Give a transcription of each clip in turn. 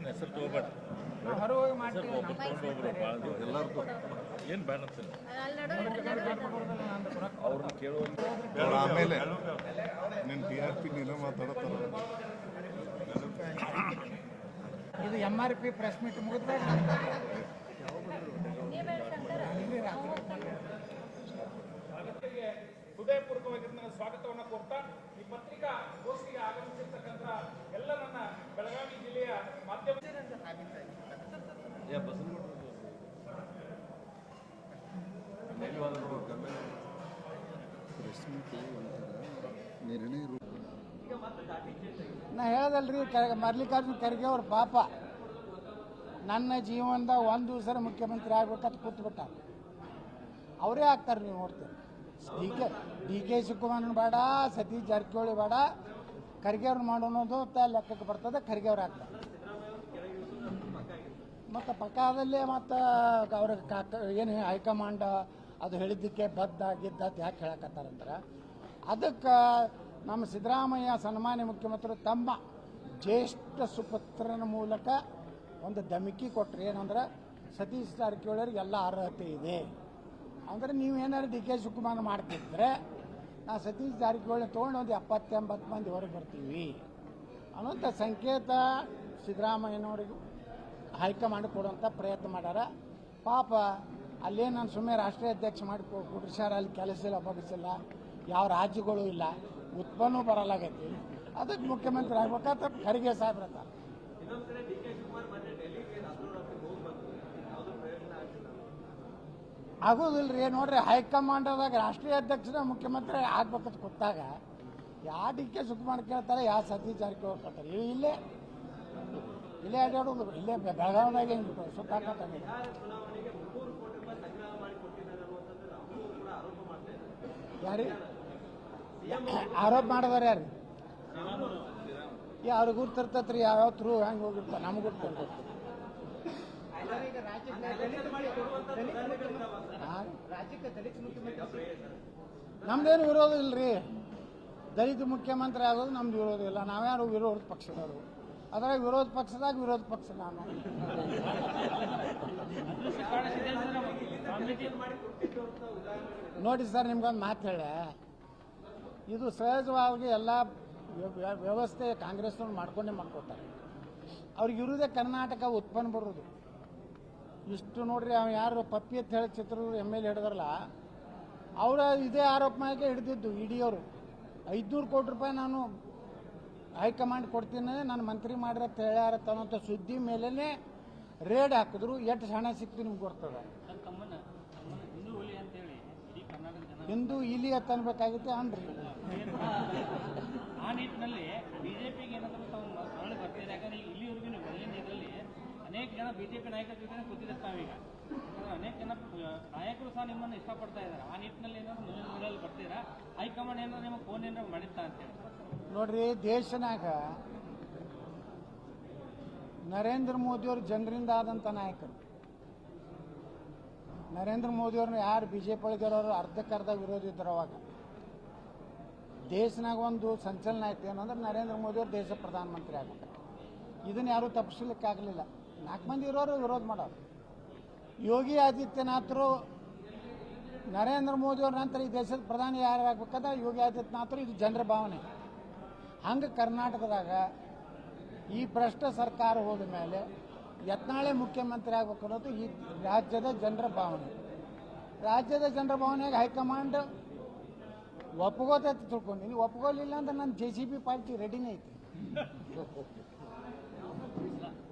ಏನು ಹೆಸರು ಎಲ್ಲರದು ಏನು ಬೇಡ ನಡು ಅವ್ರನ್ನ ಕೇಳುವಂತ ಆಮೇಲೆ ನಿನ್ನ ಟಿ ಆರ್ ಪಿ ನೀನು ಮಾತಾಡತ್ತಾರ ಇದು M R P press meet ಮುಗಿದ್ರೆ ಹೃದಯಪೂರ್ವಕವಾಗಿ ನನ್ನ ಸ್ವಾಗತವನ್ನು ಕೋರ್ತಾ ಈ ಪತ್ರಿಕಾ ಗೋಷ್ಠಿಗೆ ಆಗಮಿಸಿರ್ತಕ್ಕಂಥ ಎಲ್ಲ ನನ್ನ ಬೆಳಗಾವಿ ಜಿಲ್ಲೆಯ ಮಾಧ್ಯಮ ನಾ ಹೇಳ್ದಲ್ರಿ ಮಲ್ಲಿಕಾರ್ಜುನ ಖರ್ಗೆ ಅವ್ರ ಪಾಪ. ನನ್ನ ಜೀವನದ ಒಂದು ದಿವಸ ಮುಖ್ಯಮಂತ್ರಿ ಆಗ್ಬೇಕಂತ ಕೂತ್ಬಿಟ್ಟ ಅವರೇ ಆಗ್ತಾರೆ ನೀವು ನೋಡ್ತೀರಿ. D K D K Shivakumar ಬೇಡ, ಸತೀಶ್ ಜಾರಕಿಹೊಳಿ ಬೇಡ. ಖರ್ಗೆ ಅವ್ರು ಮಾಡೋದು ಲೆಕ್ಕಕ್ಕೆ ಬರ್ತದೆ ಖರ್ಗೆ ಅವ್ರು ಹಾಕ್ತಾರೆ ಮತ್ತು ಪಕ್ಕದಲ್ಲೇ ಮತ್ತು ಅವ್ರ ಏನು ಹೈಕಮಾಂಡ್ ಅದು ಹೇಳಿದ್ದಕ್ಕೆ ಬದ್ಧ, ಗಿದ್ದ ಅಂತ ಯಾಕೆ ಹೇಳಕತ್ತಾರಂದ್ರೆ ಅದಕ್ಕೆ ನಮ್ಮ ಸಿದ್ದರಾಮಯ್ಯ ಸನ್ಮಾನ್ಯ ಮುಖ್ಯಮಂತ್ರಿ ತಮ್ಮ ಜ್ಯೇಷ್ಠ ಸುಪುತ್ರನ ಮೂಲಕ ಒಂದು ಧಮಕಿ ಕೊಟ್ಟರು ಏನಂದ್ರೆ ಸತೀಶ್ ಜಾರಕಿಹೊಳಿಯವ್ರಿಗೆ ಎಲ್ಲ ಅರ್ಹತೆ ಇದೆ. ಅಂದರೆ ನೀವು ಏನಾದ್ರು ಡಿ ಕೆ ಶಿವಕುಮಾರ್ ಮಾಡ್ತಿದ್ರೆ, ನಾ ಸತೀಶ್ ಜಾರಕಿಹೊಳಿ ತೊಗೊಂಡು ಒಂದು ಎಪ್ಪತ್ತೆಂಬತ್ತು ಮಂದಿ ಹೊರಗೆ ಬರ್ತೀವಿ. ಅನ್ನೋಂಥ ಸಂಕೇತ ಸಿದ್ದರಾಮಯ್ಯನವ್ರಿಗೆ ಹೈಕಮಾಂಡ್ ಕೊಡುವಂಥ ಪ್ರಯತ್ನ ಮಾಡ್ಯಾರ. ಪಾಪ ಅಲ್ಲೇ ನಾನು ಸುಮ್ಮನೆ ರಾಷ್ಟ್ರೀಯ ಅಧ್ಯಕ್ಷ ಮಾಡಿ ಕೊಟ್ಟಿರ್ಸಾರ ಅಲ್ಲಿ ಕೆಲಸ ಇಲ್ಲ ಬಗಿಸಿಲ್ಲ ಯಾವ ರಾಜ್ಯಗಳು ಇಲ್ಲ ಉತ್ಪನ್ನ ಬರಲಾಗೈತಿ. ಅದಕ್ಕೆ ಮುಖ್ಯಮಂತ್ರಿ ಆಗ್ಬೇಕಾದ್ರೆ ಖರ್ಗೆ ಸಾಹೇಬ್ರ ಹತ್ರ. ಆಗೋದಿಲ್ರಿ, ನೋಡ್ರಿ, ಹೈಕಮಾಂಡದಾಗ ರಾಷ್ಟ್ರೀಯ ಅಧ್ಯಕ್ಷರ ಮುಖ್ಯಮಂತ್ರಿ ಆಗ್ಬೇಕಂತ ಗೊತ್ತಾಗ ಯಾವ ಡಿ ಕೆ ಸುಕುಮಾರ್ ಕೇಳ್ತಾರೆ ಯಾವ ಸತೀಶ್ ಜಾರಕಿಹೊಳಿ ಕೇಳ್ತಾರೆ. ಇಲ್ಲೇ ಇಲ್ಲೇ ಅಡ್ಡಾಡೋದು ಇಲ್ಲೇ ಬೆ- ಹೆಂಗೆ ಸುತ್ತಾಕತ್ತಾಗ ಯಾರಿ? ಆರೋಪ ಮಾಡಿದಾರೆ ಯಾರು? ಯಾರು ಗುರ್ತಿರ್ತತ್ರಿ, ಯಾವ್ಯಾವ ಥ್ರೂ ಹೆಂಗೆ ಹೋಗಿರ್ತಾರೆ ನಮ್ಗೆ ಗೊತ್ತಿಲ್ಲ. ನಮ್ದೇನು ವಿರೋಧ ಇಲ್ರಿ. ದಲಿತ ಮುಖ್ಯಮಂತ್ರಿ ಆಗೋದು ನಮ್ದು ವಿರೋಧ ಇಲ್ಲ. ನಾವ್ಯಾರು ವಿರೋಧ ಪಕ್ಷದವರು. ಅದ್ರಾಗ ವಿರೋಧ ಪಕ್ಷದಾಗ ವಿರೋಧ ಪಕ್ಷ ನಾನು. ನೋಡಿ ಸರ್, ನಿಮ್ಗೊಂದು ಮಾತು ಹೇಳೆ. ಇದು ಸಹಜವಾಗಿ ಎಲ್ಲ ವ್ಯ- ವ್ಯ- ವ್ಯವಸ್ಥೆ ಕಾಂಗ್ರೆಸ್ನವ್ರು ಮಾಡ್ಕೊಂಡೇ ಮಾಡ್ಕೊತಾರೆ. ಅವ್ರಿಗೆ ಇರುವುದೇ ಕರ್ನಾಟಕ ಉತ್ಪನ್ನ ಬರೋದು. ಇಷ್ಟು ನೋಡ್ರಿ ಅವ ಯಾರು ಪಪ್ಪಿ ಅಂತ ಹೇಳಿ ಚಿತ್ರದುರ್ಗ ಎಂ ಎಲ್ ಹಿಡಿದ್ರಲ್ಲ, ಅವರ ಇದೇ ಆರೋಪ ಮ್ಯಾಗೆ ಹಿಡಿದಿದ್ದು ಇಡಿ ಅವರು ಐದುನೂರು ಕೋಟಿ ರೂಪಾಯಿ ನಾನು ಹೈಕಮಾಂಡ್ ಕೊಡ್ತೀನಿ, ನಾನು ಮಂತ್ರಿ ಅಂತ ಹೇಳ್ಯಾರ ಅನ್ನೋಂಥ ಸುದ್ದಿ ಮೇಲೇ ರೇಡ್ ಹಾಕಿದ್ರು, ಎಷ್ಟು ಹಣ ಸಿಕ್ತು ನಿಮ್ಗೆ ಗೊತ್ತದ? ಹಿಂದೂ ಇಲಿ ಅಂತ ಅನ್ಬೇಕಾಗಿತ್ತು ಅನ್ರಿ ಆ ನಿಟ್ಟಿನಲ್ಲಿ ಬಿಜೆಪಿಗೆ ಏನಾದರೂ ತಾವು ಮರಳಿ ಬರ್ತೀರಿ ಯಾಕಂದ್ರೆ ಈಗ ಇಲ್ಲಿವರೆಗೂ ಮೊದಲಿನ ಇದರಲ್ಲಿ ಅನೇಕ ಜನ ಬಿಜೆಪಿ ನಾಯಕರ ಜೊತೆ ಕೂತಿದ್ದಾರೆ ತಾವೀಗ. ಅನೇಕ ಜನ ನಾಯಕರು ಸಹ ನಿಮ್ಮನ್ನು ಇಷ್ಟಪಡ್ತಾ ಇದ್ದಾರೆ. ಆ ನಿಟ್ಟಿನಲ್ಲಿ ಏನಾದ್ರು ಮುಂದಿನ ದಿನಗಳಲ್ಲಿ ಬರ್ತೀರಾ? ಹೈಕಮಾಂಡ್ ಏನಾದ್ರು ನಿಮಗೆ ಫೋನ್ ಏನಾದ್ರು ಮಾಡಿತ್ತಾ ಅಂತೇಳಿ ನೋಡ್ರಿ, ದೇಶನಾಗ ನರೇಂದ್ರ ಮೋದಿಯವರು ಜನರಿಂದ ಆದಂತ ನಾಯಕರು. ನರೇಂದ್ರ ಮೋದಿಯವ್ರನ್ನ ಯಾರು ಬಿಜೆಪಿ ಜೆ ಪಿ ಅರ್ಧಕ್ಕರ್ಧ ವಿರೋಧಿ ಇದ್ರು ಅವಾಗ. ದೇಶನಾಗ ಒಂದು ಸಂಚಲನ ಆಯ್ತು. ಏನಂದ್ರೆ ನರೇಂದ್ರ ಮೋದಿಯವರು ದೇಶ ಪ್ರಧಾನಮಂತ್ರಿ ಆಗ್ಬೇಕು. ಇದನ್ನ ಯಾರೂ ತಪ್ಪಿಸ್ಲಿಕ್ಕಾಗಲಿಲ್ಲ. ನಾಲ್ಕು ಮಂದಿ ಇರೋರು ವಿರೋಧ ಮಾಡೋರು. ಯೋಗಿ ಆದಿತ್ಯನಾಥರು, ನರೇಂದ್ರ ಮೋದಿಯವ್ರ ನಂತರ ಈ ದೇಶದ ಪ್ರಧಾನಿ ಯಾರು ಆಗ್ಬೇಕಂದ್ರೆ ಯೋಗಿ ಆದಿತ್ಯನಾಥರು ಇದು ಜನರ ಭಾವನೆ. ಹಂಗೆ ಕರ್ನಾಟಕದಾಗ ಈ ಭ್ರಷ್ಟ ಸರ್ಕಾರ ಹೋದ ಮೇಲೆ ಯತ್ನಾಳೆ ಮುಖ್ಯಮಂತ್ರಿ ಆಗಬೇಕು ಅನ್ನೋದು ಈ ರಾಜ್ಯದ ಜನರ ಭಾವನೆ. ರಾಜ್ಯದ ಜನರ ಭಾವನೆಗೆ ಹೈಕಮಾಂಡ್ ಒಪ್ಕೋತೈತೆ ತಿಳ್ಕೊಂಡಿನಿ ಒಪ್ಕೊಳ್ಳಿಲ್ಲ ಅಂದ್ರೆ ನನ್ನ ಜೆ ಸಿ ಬಿ ಪಾರ್ಟಿ ರೆಡಿನೇ ಐತಿ ಹೈಕಮಾಂಡ್ ಏನಾದ್ರು ಫೋನ್ ಫೋನ್ಗೆ ಏನು ಮಾಡಿಲ್ಲ ಅಂತ ಸಂಪರ್ಕ ಮಾಡಿದ್ದ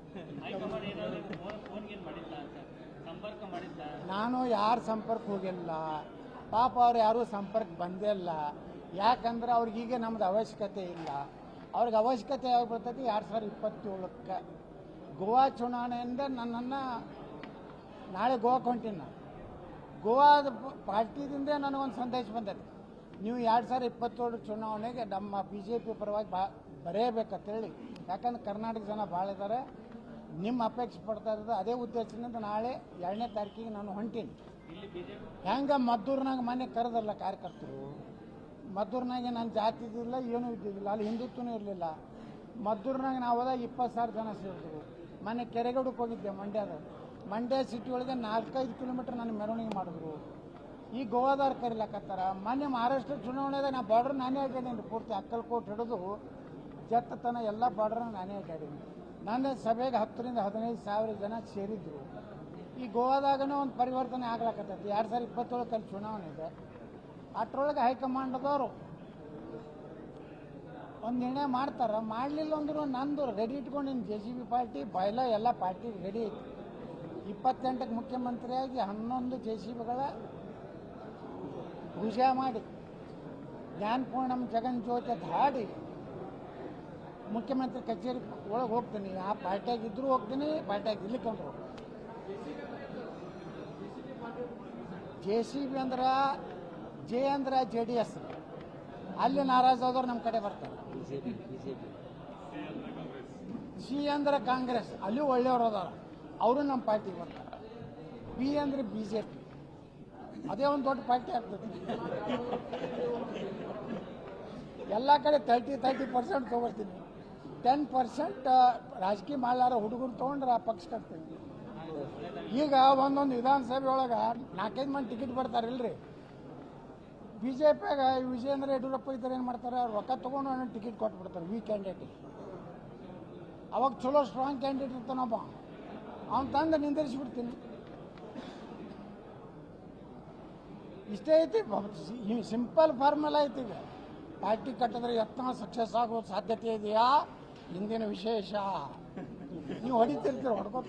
ನಾನು ಯಾರ ಸಂಪರ್ಕ ಹೋಗಿಲ್ಲ. ಪಾಪ ಅವ್ರು ಯಾರೂ ಸಂಪರ್ಕ ಬಂದೇ ಇಲ್ಲ. ಯಾಕಂದ್ರೆ ಅವ್ರಿಗೀಗ ನಮ್ದು ಅವಶ್ಯಕತೆ ಇಲ್ಲ. ಅವ್ರಿಗೆ ಅವಶ್ಯಕತೆ ಯಾವಾಗ ಬರ್ತೈತಿ? ಎರಡು ಸಾವಿರದ ಇಪ್ಪತ್ತೇಳಕ್ಕೆ. ಗೋವಾ ಚುನಾವಣೆಯಿಂದ ನನ್ನನ್ನು ನಾಳೆ ಗೋವಾಕ್ಕೆ ಹೊಂಟೀನಿ ನಾನು. ಗೋವಾದ ಪಾರ್ಟಿದಿಂದ ನನಗೊಂದು ಸಂದೇಶ ಬಂದೈತೆ. ನೀವು ಎರಡು ಸಾವಿರದ ಇಪ್ಪತ್ತೇಳು ಚುನಾವಣೆಗೆ ನಮ್ಮ ಬಿ ಜೆ ಪಿ ಪರವಾಗಿ ಬಾ ಬರೆಯಬೇಕಂತೇಳಿ. ಯಾಕಂದ್ರೆ ಕರ್ನಾಟಕ ಜನ ಭಾಳ ಇದ್ದಾರೆ ನಿಮ್ಮ ಅಪೇಕ್ಷೆ ಪಡ್ತಾ ಇರೋದು ಅದೇ ಉದ್ದೇಶದಿಂದ ನಾಳೆ ಎರಡನೇ ತಾರೀಕಿಗೆ ನಾನು ಹೊಂಟೀನಿ. ಹೆಂಗೆ ಮದ್ದೂರ್ನಾಗ ಮನೆ ಕರೆದಲ್ಲ ಕಾರ್ಯಕರ್ತರು? ಮದ್ದೂರ್ನಾಗೆ ನಾನು ಜಾತಿ ಇದ್ದಿಲ್ಲ, ಏನೂ ಇದ್ದಿದ್ದಿಲ್ಲ, ಅಲ್ಲಿ ಹಿಂದುತ್ವನೂ ಇರಲಿಲ್ಲ. ಮದ್ದೂರ್ನಾಗ ನಾವು ಹೋದಾಗ ಇಪ್ಪತ್ತು ಸಾವಿರ ಜನ ಸೇರಿದ್ರು ಮನೆ ಕೆರೆಗಡಕ್ಕೆ ಹೋಗಿದ್ದೆ ಮಂಡ್ಯದ. ಮಂಡ್ಯ ಸಿಟಿ ಒಳಗೆ ನಾಲ್ಕೈದು ಕಿಲೋಮೀಟರ್ ನಾನು ಮೆರವಣಿಗೆ ಮಾಡಿದ್ರು. ಈ ಗೋವಾದಾರ ಕರಿಲಕತ್ತಾರ? ಮೊನ್ನೆ ಮಹಾರಾಷ್ಟ್ರ ಚುನಾವಣೆದಾಗ ನಾ ಬಾರ್ಡ್ರ್ ನಾನೇ ಅಡ್ಡಾಡೀನಿ ಪೂರ್ತಿ ಅಕ್ಕಲ್ ಕೋಟ್ ಹಿಡಿದು, ಜತ್ತತನ ಎಲ್ಲ ಬಾರ್ಡ್ರ್ ನಾನೇ ಅಡ್ಡಾಡೀನಿ ನನ್ನ ಸಭೆಗೆ ಹತ್ತರಿಂದ ಹದಿನೈದು ಸಾವಿರ ಜನ ಸೇರಿದ್ರು. ಈ ಗೋವಾದಾಗನೇ ಒಂದು ಪರಿವರ್ತನೆ ಆಗ್ಲಕತ್ತೈತಿ. ಎರಡು ಸಾವಿರದ ಇಪ್ಪತ್ತೇಳಕ್ಕಲ್ಲಿ ಚುನಾವಣೆ ಇದೆ. ಅಷ್ಟರೊಳಗೆ ಹೈಕಮಾಂಡ್ದವರು ಒಂದು ನಿರ್ಣಯ ಮಾಡ್ತಾರೆ. ಮಾಡಲಿಲ್ಲ ಅಂದ್ರೂ ನಂದು ರೆಡಿ ಇಟ್ಕೊಂಡಿನಿ ಜೆ ಸಿ ಬಿ ಪಾರ್ಟಿ ಬಯಲ ಎಲ್ಲ ಪಾರ್ಟಿ ರೆಡಿ ಐತಿ. ಇಪ್ಪತ್ತೆಂಟಕ್ಕೆ ಮುಖ್ಯಮಂತ್ರಿಯಾಗಿ ಹನ್ನೊಂದು ಜೆ ಸಿ ಬಿಗಳ ಪೂಜೆ ಮಾಡಿ ಜ್ಞಾನಪೂರ್ಣಂ ಜಗನ್ ಜ್ಯೋತಿ ಹಾಡಿ ಮುಖ್ಯಮಂತ್ರಿ ಕಚೇರಿ ಒಳಗೆ ಹೋಗ್ತೀನಿ. ಆ ಪಾರ್ಟಿಯಾಗಿ ಇದ್ರೂ ಹೋಗ್ತೀನಿ ಪಾರ್ಟಿಯಾಗ ಇರ್ಲಿಕ್ಕಂದ್ರು ಜೆ ಸಿ ಬಿ ಅಂದ್ರೆ ಜೆ ಅಂದ್ರೆ ಜೆ ಡಿ ಎಸ್. ಅಲ್ಲಿ ನಾರಾಜ್ ಆದವ್ರು ನಮ್ಮ ಕಡೆ ಬರ್ತಾರೆ. ಸಿ ಅಂದ್ರೆ ಕಾಂಗ್ರೆಸ್ ಅಲ್ಲಿ ಒಳ್ಳೆಯವ್ರು ಅದಾರ. ಅವರು ನಮ್ಮ ಪಾರ್ಟಿಗೆ ಬರ್ತಾರೆ. ಬಿ ಅಂದ್ರೆ ಬಿ ಜೆ ಪಿ. ಅದೇ ಒಂದು ದೊಡ್ಡ ಪಾರ್ಟಿ ಆಗ್ತದೆ. ಎಲ್ಲ ಕಡೆ ತರ್ಟಿ ತರ್ಟಿ ಪರ್ಸೆಂಟ್ ತೊಗೊಳ್ತೀನಿ. ಟೆನ್ ಪರ್ಸೆಂಟ್ ರಾಜಕೀಯ ಮಾಡಲಾರ ಹುಡುಗರು ತೊಗೊಂಡ್ರೆ ಆ ಪಕ್ಷ ಕಟ್ತೀವಿ ಈಗ ಒಂದೊಂದು ವಿಧಾನಸಭೆ ಒಳಗೆ ನಾಲ್ಕೈದು ಮಂದಿ ಟಿಕೆಟ್ ಬರ್ತಾರಿಲ್ರಿ. ಬಿ ಜೆ ಪಿಯಾಗ ವಿಜಯೇಂದ್ರ ಯಡಿಯೂರಪ್ಪ ಇದ್ದಾರೆ ಏನು ಮಾಡ್ತಾರೆ? ಅವ್ರು ರೊಕ್ಕ ತೊಗೊಂಡು ಒಂದೊಂದು ಟಿಕೆಟ್ ಕೊಟ್ಬಿಡ್ತಾರೆ ವಿ ಕ್ಯಾಂಡಿಡೇಟ್ ಅವಾಗ ಚಲೋ ಸ್ಟ್ರಾಂಗ್ ಕ್ಯಾಂಡಿಡೇಟ್ ಇರ್ತಾನೊಬ್ಬ ಅವ್ನು ತಂದು ನಿಂದಿರಿಸ್ಬಿಡ್ತೀನಿ. ಇಷ್ಟೇ ಐತಿ ಸಿಂಪಲ್ ಫಾರ್ಮುಲಾ ಐತಿ ಈಗ. ಪಾರ್ಟಿ ಕಟ್ಟಿದ್ರೆ ಯತ್ನ ಸಕ್ಸಸ್ ಆಗೋ ಸಾಧ್ಯತೆ ಇದೆಯಾ? ಇಂದಿನ ವಿಶೇಷ. ನೀವು ಹೊಡಿತಿರ್ತೀರ, ಹೊಡ್ಕೋತ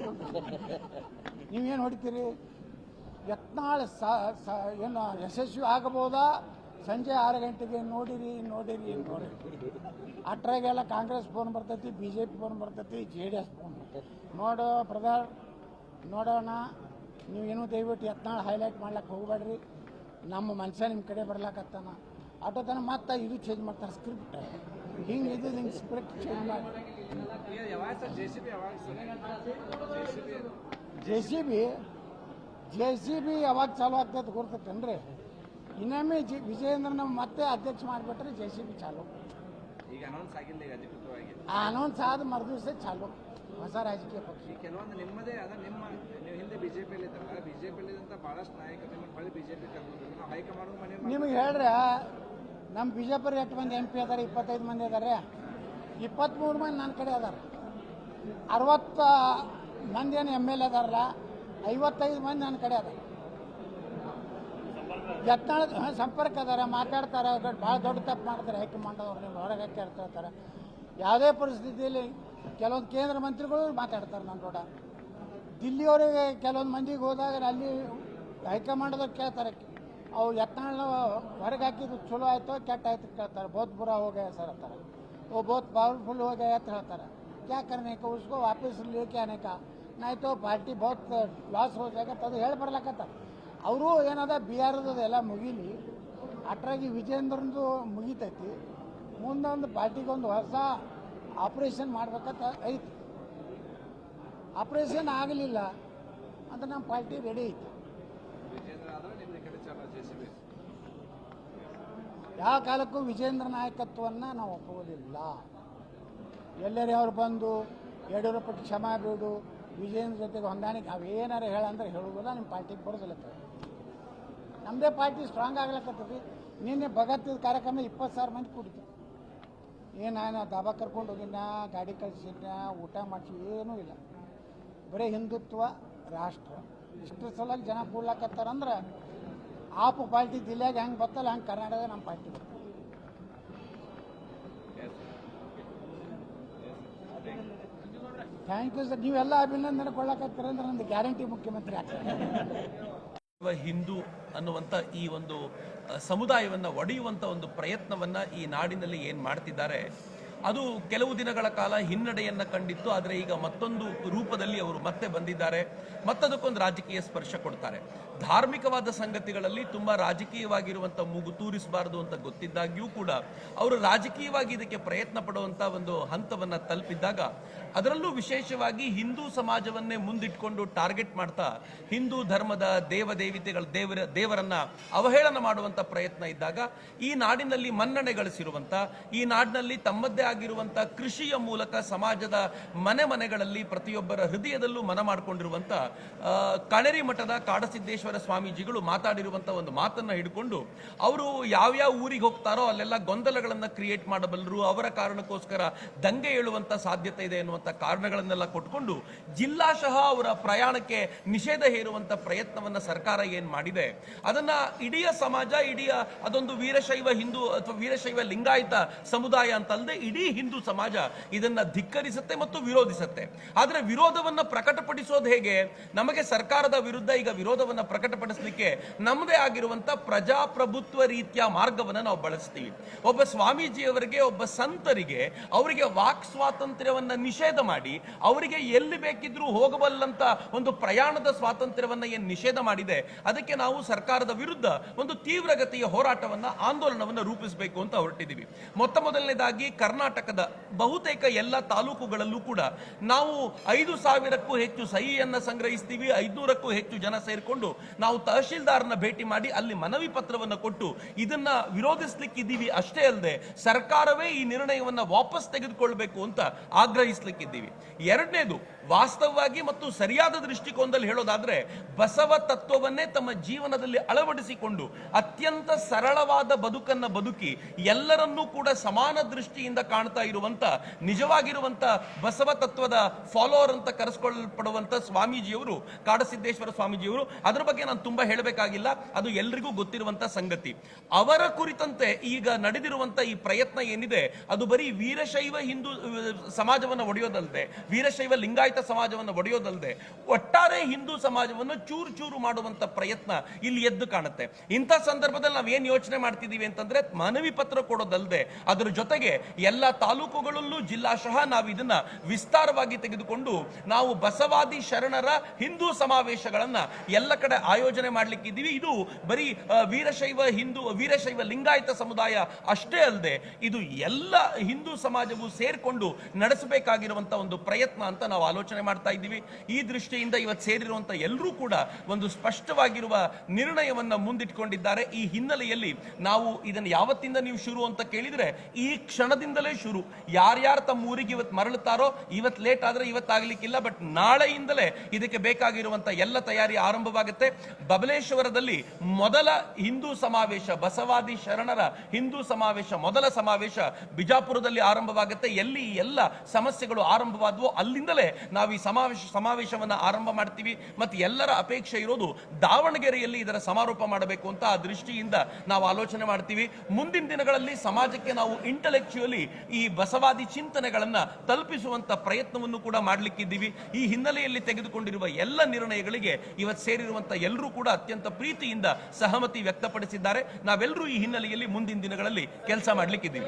ನೀವೇನು ಹೊಡಿತೀರಿ? ಯತ್ನಾಳ್ ಸ ಏನು, ಯಶಸ್ವಿ ಆಗಬಹುದಾ? ಸಂಜೆ ಆರು ಗಂಟೆಗೆ ನೋಡಿರಿ ನೋಡಿರಿ ನೋಡಿರಿ. ಅಟ್ರಾಗೆಲ್ಲ ಕಾಂಗ್ರೆಸ್ ಫೋನ್ ಬರ್ತೈತಿ ಬಿ ಜೆ ಪಿ ಫೋನ್ ಬರ್ತೈತಿ, ಜೆ ಡಿ ಎಸ್ ಫೋನ್ ಬರ್ತೈತಿ. ನೋಡು ಬ್ರದರ್, ನೋಡೋಣ. ನೀವೇನು ದಯವಿಟ್ಟು ಯತ್ನಾಳ ಹೈಲೈಟ್ ಮಾಡ್ಲಿಕ್ಕೆ ಹೋಗ್ಬೇಡ್ರಿ. ನಮ್ಮ ಮನುಷ್ಯ ನಿಮ್ಮ ಕಡೆ ಬರ್ಲಾಕತ್ತಾನ. ಆಟೋ ತನ ಮತ್ತೆ ಇದು ಚೇಂಜ್ ಮಾಡ್ತಾರೆ ಸ್ಕ್ರಿಪ್ಟ್ ಹಿಂಗೆ ಇದು ಹಿಂಗೆ ಸ್ಕ್ರಿಪ್ಟ್ ಚೇಂಜ್ ಮಾಡಿ. J C B J C B ಯಾವಾಗ ಚಾಲು ಆಗ್ತೈತೆ ಗೊತ್ತೈತೇನ್ರಿ? ಇನ್ನೊಮ್ಮೆ ಜಿ ವಿಜಯೇಂದ್ರನ ಮತ್ತೆ ಅಧ್ಯಕ್ಷ ಮಾಡಿಬಿಟ್ರೆ ಜೆ ಸಿ ಬಿ ಚಾಲು. ಈಗ ಅನೌನ್ಸ್ ಆಗಿಲ್ಲ ಈಗ ಅಧಿಕೃತವಾಗಿ. ಆ ಅನೌನ್ಸ್ ಆದ ಮರುದಿವಸ ಚಾಲು. ಹೊಸ ರಾಜಕೀಯ ಪಕ್ಷ. ಕೆಲವೊಂದು ನಿಮ್ಮದೇ ಅದ ನಿಮ್ಮ ನೀವು ಹಿಂದೆ ಬಿಜೆಪಿಯಲ್ಲಿ ಇದ್ರಲ್ಲ ಬಿಜೆಪಿಯಲ್ಲಿ ಬಹಳಷ್ಟು ನಾಯಕರು ನಿಮ್ಮನ್ನು ಹೊಳ್ಳಿ ಬಿಜೆಪಿ ಕರ್ಕೊಂಡು ನಾವು ಹೈಕಮಾಂಡ್ ಮನೆ ನಿಮಗೆ ಹೇಳ್ರೆ ನಮ್ಮ ಬಿಜೆಪಿ ಎಷ್ಟು ಮಂದಿ ಎಂ ಪಿ ಅದಾರೆ, ಇಪ್ಪತ್ತೈದು ಮಂದಿ ಅದಾರೆ ಇಪ್ಪತ್ತ್ಮೂರು ಮಂದಿ ನನ್ನ ಕಡೆ ಅದಾರೆ. ಅರವತ್ತ ಮಂದಿ ಏನು ಎಂ ಎಲ್ ಎ ಅದಾರಲ್ಲ, ಐವತ್ತೈದು ಮಂದಿ ನನ್ನ ಕಡೆ ಅದಾರೆ. ಯತ್ನಾಳ ಸಂಪರ್ಕ ಅದಾರೆ, ಮಾತಾಡ್ತಾರೆ ಭಾಳ ದೊಡ್ಡ ತಪ್ಪು ಮಾಡ್ತಾರೆ ಹೈಕಮಾಂಡವ್ರು ನಿಮ್ಮ ಹೊರಗೆ ಹೇಳ್ತಾರೆ. ಯಾವುದೇ ಪರಿಸ್ಥಿತಿಯಲ್ಲಿ ಕೆಲವೊಂದು ಕೇಂದ್ರ ಮಂತ್ರಿಗಳು ಮಾತಾಡ್ತಾರೆ ನನ್ನ ಕೂಡ ದಿಲ್ಲಿಯವರಿಗೆ ಕೆಲವೊಂದು ಮಂದಿಗೆ ಹೋದಾಗ ಅಲ್ಲಿ ಹೈಕಮಾಂಡದವ್ರು ಕೇಳ್ತಾರೆ ಅವ್ರು ಯತ್ನಾಳ್ ಹೊರಗೆ ಹಾಕಿದ್ರು ಚಲೋ ಆಯ್ತು, ಕೆಟ್ಟ ಆಯ್ತು ಕೇಳ್ತಾರೆ. ಬಹುತ್ ಬುರ ಹೋಗ್ಯ ಸರ್ ಅಂತಾರೆ. ಓ ಬಹುತ್ ಪವರ್ಫುಲ್ ಹೋಗ್ಯ ಅಂತ ಹೇಳ್ತಾರೆ. ಕ್ಯಾ ಕರ್ನೇಕ ಉಸ್ಕೋ ವಾಪಸ್ ಲೇಕೆ ಅನೇಕ. ನಾಯ್ತು ಪಾರ್ಟಿ ಬಹುತ್ ಲಾಸ್ ಹೋಗ್ಯಾಗತ್ತೆ ಅದು ಹೇಳಿ ಬರ್ಲಾಕತ್ತಾರೆ ಅವರು ಏನದ, ಬಿಹಾರದದು ಎಲ್ಲ ಮುಗೀಲಿ. ಅಟ್ರಾಗಿ ವಿಜೇಂದ್ರಂದು ಮುಗಿತೈತಿ. ಮುಂದೊಂದು ಪಾರ್ಟಿಗೊಂದು ಹೊಸ ಆಪ್ರೇಷನ್ ಮಾಡ್ಬೇಕಂತ ಐತಿ. ಆಪ್ರೇಷನ್ ಆಗಲಿಲ್ಲ ಅಂತ ನಮ್ಮ ಪಾರ್ಟಿ ರೆಡಿ ಐತಿ. ಯಾವ ಕಾಲಕ್ಕೂ ವಿಜೇಂದ್ರ ನಾಯಕತ್ವವನ್ನು ನಾವು ಒಪ್ಪುವುದಿಲ್ಲ. ಎಲ್ಲರೂ ಅವ್ರು ಬಂದು ಯಡಿಯೂರಪ್ಪಗೆ ಕ್ಷಮಾ ಬಿಡು, ವಿಜೇಂದ್ರ ಜೊತೆಗೆ ಹೊಂದಾಣಿಕೆ ಅವೇನಾರು ಹೇಳಂದ್ರೆ ಹೇಳುವುದಿಲ್ಲ ನಿಮ್ಮ ಪಾರ್ಟಿಗೆ ಬರೋದಿಲ್ಲ ನಮ್ಮದೇ ಪಾರ್ಟಿ ಸ್ಟ್ರಾಂಗ್ ಆಗ್ಲಕತ್ತೈತಿ. ನಿನ್ನೆ ಭಗತ್ ಕಾರ್ಯಕ್ರಮ ಇಪ್ಪತ್ತು ಸಾವಿರ ಮಂದಿ ಕೂಡಿತು. ಏನು ನಾನು ದಾಬಾ ಕರ್ಕೊಂಡು ಹೋಗಿನ ಗಾಡಿ ಕಳಿಸಿನ ಊಟ ಮಾಡಿಸಿ, ಏನೂ ಇಲ್ಲ. ಬರೀ ಹಿಂದುತ್ವ, ರಾಷ್ಟ್ರ. ಇಷ್ಟರ ಸಲುವಾಗಿ ಜನ ಕೂಡ್ಲಾಕತ್ತಾರಂದ್ರೆ ಆಪು ಪಾರ್ಟಿ ಜಿಲ್ಲೆಯಾಗ ಹೆಂಗೆ ಬರ್ತಲ್ಲ ಹಂಗೆ ಕರ್ನಾಟಕ ನಮ್ಮ ಪಾರ್ಟಿ ಬರ್ತದೆ. ಥ್ಯಾಂಕ್ ಯು ಸರ್ ನೀವೆಲ್ಲ ಅಭಿನಂದನೆ ಕೊಳ್ಳಕತ್ತೀರ ಅಂದ್ರೆ ನಂದು ಗ್ಯಾರಂಟಿ ಮುಖ್ಯಮಂತ್ರಿ ಆಗ್ತಾರೆ. ಹಿಂದೂ ಅನ್ನುವಂಥ ಈ ಒಂದು ಸಮುದಾಯವನ್ನ ಒಡೆಯುವಂಥ ಒಂದು ಪ್ರಯತ್ನವನ್ನ ಈ ನಾಡಿನಲ್ಲಿ ಏನು ಮಾಡ್ತಿದ್ದಾರೆ, ಅದು ಕೆಲವು ದಿನಗಳ ಕಾಲ ಹಿನ್ನಡೆಯನ್ನ ಕಂಡಿತ್ತು, ಆದರೆ ಈಗ ಮತ್ತೊಂದು ರೂಪದಲ್ಲಿ ಅವರು ಮತ್ತೆ ಬಂದಿದ್ದಾರೆ, ಮತ್ತದಕ್ಕೊಂದು ರಾಜಕೀಯ ಸ್ಪರ್ಶ ಕೊಡ್ತಾರೆ. ಧಾರ್ಮಿಕವಾದ ಸಂಗತಿಗಳಲ್ಲಿ ತುಂಬಾ ರಾಜಕೀಯವಾಗಿರುವಂಥ ಮೂಗು ತೂರಿಸಬಾರದು ಅಂತ ಗೊತ್ತಿದ್ದಾಗ್ಯೂ ಕೂಡ ಅವರು ರಾಜಕೀಯವಾಗಿ ಇದಕ್ಕೆ ಪ್ರಯತ್ನ ಪಡುವಂಥ ಒಂದು ಹಂತವನ್ನ ತಲುಪಿದ್ದಾಗ ಅದರಲ್ಲೂ ವಿಶೇಷವಾಗಿ ಹಿಂದೂ ಸಮಾಜವನ್ನೇ ಮುಂದಿಟ್ಕೊಂಡು ಟಾರ್ಗೆಟ್ ಮಾಡ್ತಾ ಹಿಂದೂ ಧರ್ಮದ ದೇವದೇವಿತೆಗಳ ದೇವರ, ದೇವರನ್ನ ಅವಹೇಳನ ಮಾಡುವಂತ ಪ್ರಯತ್ನ ಇದ್ದಾಗ ಈ ನಾಡಿನಲ್ಲಿ ಮನ್ನಣೆ ಗಳಿಸಿರುವಂಥ ಈ ನಾಡಿನಲ್ಲಿ ತಮ್ಮದೇ ಆಗಿರುವಂತ ಕೃಷಿಯ ಮೂಲಕ ಸಮಾಜದ ಮನೆ ಮನೆಗಳಲ್ಲಿ ಪ್ರತಿಯೊಬ್ಬರ ಹೃದಯದಲ್ಲೂ ಮನ ಮಾಡಿಕೊಂಡಿರುವಂಥ ಕಣೇರಿ ಮಠದ ಕಾಡಸಿದ್ದೇಶ್ವರ ಸ್ವಾಮೀಜಿಗಳು ಮಾತಾಡಿರುವಂಥ ಒಂದು ಮಾತನ್ನ ಹಿಡ್ಕೊಂಡು ಅವರು ಯಾವ್ಯಾವ ಊರಿಗೆ ಹೋಗ್ತಾರೋ ಅಲ್ಲೆಲ್ಲ ಗೊಂದಲಗಳನ್ನು ಕ್ರಿಯೇಟ್ ಮಾಡಬಲ್ಲರು, ಅವರ ಕಾರಣಕ್ಕೋಸ್ಕರ ದಂಗೆ ಏಳುವಂತ ಸಾಧ್ಯತೆ ಇದೆ ಎನ್ನುವಂಥ ಕಾರಣಗಳನ್ನೆಲ್ಲ ಕೊಟ್ಕೊಂಡು ಜಿಲ್ಲಾಶಃ ಅವರ ಪ್ರಯಾಣಕ್ಕೆ ನಿಷೇಧ ಹೇರುವಂತ ಪ್ರಯತ್ನವನ್ನ ಸರ್ಕಾರ ಏನು ಮಾಡಿದೆ? ಅದನ್ನ ಇಡೀ ಸಮಾಜ, ಇಡೀ ಅದೊಂದು ವೀರಶೈವ ಹಿಂದೂ ಅಥವಾ ವೀರಶೈವ ಲಿಂಗಾಯತ ಸಮುದಾಯ ಅಂತಲ್ಲದೆ ಇಡೀ ಹಿಂದೂ ಸಮಾಜ ಇದನ್ನ ಧಿಕ್ಕರಿಸುತ್ತೆ ಮತ್ತು ವಿರೋಧಿಸುತ್ತೆ. ಆದರೆ ವಿರೋಧವನ್ನ ಪ್ರಕಟಪಡಿಸೋದು ಹೇಗೆ? ನಮಗೆ ಸರ್ಕಾರದ ವಿರುದ್ಧ ಈಗ ವಿರೋಧವನ್ನ ಪ್ರಕಟಪಡಿಸಲಿಕ್ಕೆ ನಮ್ಮದೇ ಆಗಿರುವಂಥ ಪ್ರಜಾಪ್ರಭುತ್ವ ರೀತಿಯ ಮಾರ್ಗವನ್ನ ನಾವು ಬಳಸ್ತೀವಿ. ಒಬ್ಬ ಸ್ವಾಮೀಜಿಯವರಿಗೆ, ಒಬ್ಬ ಸಂತರಿಗೆ ಅವರಿಗೆ ವಾಕ್ ಸ್ವಾತಂತ್ರ್ಯವನ್ನ ನಿಷೇಧ ಮಾಡಿ, ಅವರಿಗೆ ಎಲ್ಲಿ ಬೇಕಿದ್ರೂ ಹೋಗಬಲ್ಲಂತ ಒಂದು ಪ್ರಯಾಣದ ಸ್ವಾತಂತ್ರ್ಯವನ್ನ ಏನು ನಿಷೇಧ ಮಾಡಿದೆ, ಅದಕ್ಕೆ ನಾವು ಸರ್ಕಾರದ ವಿರುದ್ಧ ಒಂದು ತೀವ್ರಗತಿಯ ಹೋರಾಟವನ್ನ, ಆಂದೋಲನವನ್ನ ರೂಪಿಸಬೇಕು ಅಂತ ಹೊರಟಿದ್ದೀವಿ ಮೊತ್ತ ಮೊದಲನೇದಾಗಿ ಕರ್ನಾಟಕದ ಬಹುತೇಕ ಎಲ್ಲ ತಾಲೂಕುಗಳಲ್ಲೂ ಕೂಡ ನಾವು ಐದು ಸಾವಿರಕ್ಕೂ ಹೆಚ್ಚು ಸಹಿಯನ್ನ ಸಂಗ್ರಹಿಸ್ತೀವಿ, ಐದ್ನೂರಕ್ಕೂ ಹೆಚ್ಚು ಜನ ಸೇರಿಕೊಂಡು ನಾವು ತಹಶೀಲ್ದಾರ್ನ ಭೇಟಿ ಮಾಡಿ ಅಲ್ಲಿ ಮನವಿ ಪತ್ರವನ್ನು ಕೊಟ್ಟು ಇದನ್ನ ವಿರೋಧಿಸ್ಲಿಕ್ಕಿದ್ದೀವಿ ಅಷ್ಟೇ ಅಲ್ಲದೆ ಸರ್ಕಾರವೇ ಈ ನಿರ್ಣಯವನ್ನ ವಾಪಸ್ ತೆಗೆದುಕೊಳ್ಬೇಕು ಅಂತ ಆಗ್ರಹಿಸ್ಲಿಕ್ಕಿದ್ದೀವಿ. ಎರಡನೇದು, ವಾಸ್ತವವಾಗಿ ಮತ್ತು ಸರಿಯಾದ ದೃಷ್ಟಿಕೋನದಲ್ಲಿ ಹೇಳೋದಾದ್ರೆ ಬಸವ ತತ್ವವನ್ನೇ ತಮ್ಮ ಜೀವನದಲ್ಲಿ ಅಳವಡಿಸಿಕೊಂಡು ಅತ್ಯಂತ ಸರಳವಾದ ಬದುಕನ್ನ ಬದುಕಿ ಎಲ್ಲರನ್ನೂ ಕೂಡ ಸಮಾನ ದೃಷ್ಟಿಯಿಂದ ಕಾಣ್ತಾ ಇರುವಂತ, ನಿಜವಾಗಿರುವಂತ ಬಸವ ತತ್ವದ ಫಾಲೋವರ್ ಅಂತ ಕರೆಸ್ಕೊಳ್ಳಲ್ಪಡುವಂತ ಸ್ವಾಮೀಜಿಯವರು, ಕಾಡಸಿದ್ದೇಶ್ವರ ಸ್ವಾಮೀಜಿಯವರು, ಅದರ ಬಗ್ಗೆ ನಾನು ತುಂಬಾ ಹೇಳಬೇಕಾಗಿಲ್ಲ. ಅದು ಎಲ್ರಿಗೂ ಗೊತ್ತಿರುವಂತ ಸಂಗತಿ. ಅವರ ಕುರಿತಂತೆ ಈಗ ನಡೆದಿರುವಂತ ಈ ಪ್ರಯತ್ನ ಏನಿದೆ, ಅದು ಬರೀ ವೀರಶೈವ ಹಿಂದೂ, ಸಮಾಜವನ್ನು ಒಡೆಯೋದಲ್ಲದೆ ವೀರಶೈವ ಲಿಂಗಾಯತ ಸಮಾಜವನ್ನು ಒಡೆಯೋದಲ್ಲದೆ ಒಟ್ಟಾರೆ ಹಿಂದೂ ಸಮಾಜವನ್ನು ಚೂರು ಚೂರು ಮಾಡುವಂತ ಪ್ರಯತ್ನ ಇಲ್ಲಿ ಎದ್ದು ಕಾಣುತ್ತೆ. ಇಂಥ ಸಂದರ್ಭದಲ್ಲಿ ನಾವು ಏನ್ ಯೋಚನೆ ಮಾಡ್ತಿದ್ದೀವಿ ಅಂತಂದ್ರೆ, ಮನವಿ ಪತ್ರ ಕೊಡೋದಲ್ಲದೆ ಅದರ ಜೊತೆಗೆ ಎಲ್ಲ ತಾಲೂಕುಗಳಲ್ಲೂ ಜಿಲ್ಲಾಶಃ ನಾವು ಇದನ್ನ ವಿಸ್ತಾರವಾಗಿ ತೆಗೆದುಕೊಂಡು, ನಾವು ಬಸವಾದಿ ಶರಣರ ಹಿಂದೂ ಸಮಾವೇಶಗಳನ್ನ ಎಲ್ಲ ಕಡೆ ಆಯೋಜನೆ ಮಾಡಲಿಕ್ಕಿದ್ದೀವಿ. ಇದು ಬರೀ ವೀರಶೈವ ಹಿಂದೂ, ವೀರಶೈವ ಲಿಂಗಾಯತ ಸಮುದಾಯ ಅಷ್ಟೇ ಅಲ್ಲದೆ ಇದು ಎಲ್ಲ ಹಿಂದೂ ಸಮಾಜವು ಸೇರಿಕೊಂಡು ನಡೆಸಬೇಕಾಗಿರುವಂಥ ಒಂದು ಪ್ರಯತ್ನ ಅಂತ ನಾವು ಆಲೋಚನೆ ಮಾಡ್ತಾ ಇದ್ದೀವಿ. ಈ ದೃಷ್ಟಿಯಿಂದ ಇವತ್ತು ಸೇರಿರುವಂಥ ಎಲ್ಲರೂ ಕೂಡ ಒಂದು ಸ್ಪಷ್ಟವಾಗಿರುವ ನಿರ್ಣಯವನ್ನ ಮುಂದಿಟ್ಕೊಂಡಿದ್ದಾರೆ. ಈ ಹಿನ್ನೆಲೆಯಲ್ಲಿ ನಾವು ಇದನ್ನು ಯಾವತ್ತಿಂದ ನೀವು ಶುರು ಅಂತ ಕೇಳಿದ್ರೆ, ಈ ಕ್ಷಣದಿಂದಲೇ ಶುರು. ಯಾರ್ಯಾರು ತಮ್ಮ ಊರಿಗೆ ಇವತ್ತು ಮರಳುತ್ತಾರೋ, ಇವತ್ತು ಲೇಟ್ ಆದ್ರೆ ಇವತ್ತಾಗಲಿಕ್ಕಿಲ್ಲ ಬಟ್ ನಾಳೆಯಿಂದಲೇ ಇದಕ್ಕೆ ಬೇಕಾಗಿರುವಂಥ ಎಲ್ಲ ತಯಾರಿ ಆರಂಭವಾಗುತ್ತೆ. ಬಬಲೇಶ್ವರದಲ್ಲಿ ಮೊದಲ ಹಿಂದೂ ಸಮಾವೇಶ, ಬಸವಾದಿ ಶರಣರ ಹಿಂದೂ ಸಮಾವೇಶ, ಮೊದಲ ಸಮಾವೇಶ ಬಿಜಾಪುರದಲ್ಲಿ ಆರಂಭವಾಗುತ್ತೆ. ಎಲ್ಲಿ ಎಲ್ಲ ಸಮಸ್ಯೆಗಳು ಆರಂಭವಾದವು ಅಲ್ಲಿಂದಲೇ ನಾವು ಈ ಸಮಾವೇಶ, ಸಮಾವೇಶವನ್ನು ಆರಂಭ ಮಾಡ್ತೀವಿ. ಮತ್ತು ಎಲ್ಲರ ಅಪೇಕ್ಷೆ ಇರೋದು ದಾವಣಗೆರೆಯಲ್ಲಿ ಇದರ ಸಮಾರೋಪ ಮಾಡಬೇಕು ಅಂತ ಆ ದೃಷ್ಟಿಯಿಂದ ನಾವು ಆಲೋಚನೆ ಮಾಡ್ತೀವಿ. ಮುಂದಿನ ದಿನಗಳಲ್ಲಿ ಸಮಾಜಕ್ಕೆ ನಾವು ಇಂಟಲೆಕ್ಚುಯಲಿ ಈ ಬಸವಾದಿ ಚಿಂತನೆಗಳನ್ನು ತಲುಪಿಸುವಂಥ ಪ್ರಯತ್ನವನ್ನು ಕೂಡ ಮಾಡಲಿಕ್ಕಿದ್ದೀವಿ. ಈ ಹಿನ್ನೆಲೆಯಲ್ಲಿ ತೆಗೆದುಕೊಂಡಿರುವ ಎಲ್ಲ ನಿರ್ಣಯಗಳಿಗೆ ಇವತ್ತು ಸೇರಿರುವಂತ ಎಲ್ಲರೂ ಕೂಡ ಅತ್ಯಂತ ಪ್ರೀತಿಯಿಂದ ಸಹಮತಿ ವ್ಯಕ್ತಪಡಿಸಿದ್ದಾರೆ. ನಾವೆಲ್ಲರೂ ಈ ಹಿನ್ನೆಲೆಯಲ್ಲಿ ಮುಂದಿನ ದಿನಗಳಲ್ಲಿ ಕೆಲಸ ಮಾಡ್ಲಿಕ್ಕಿದ್ದೀವಿ.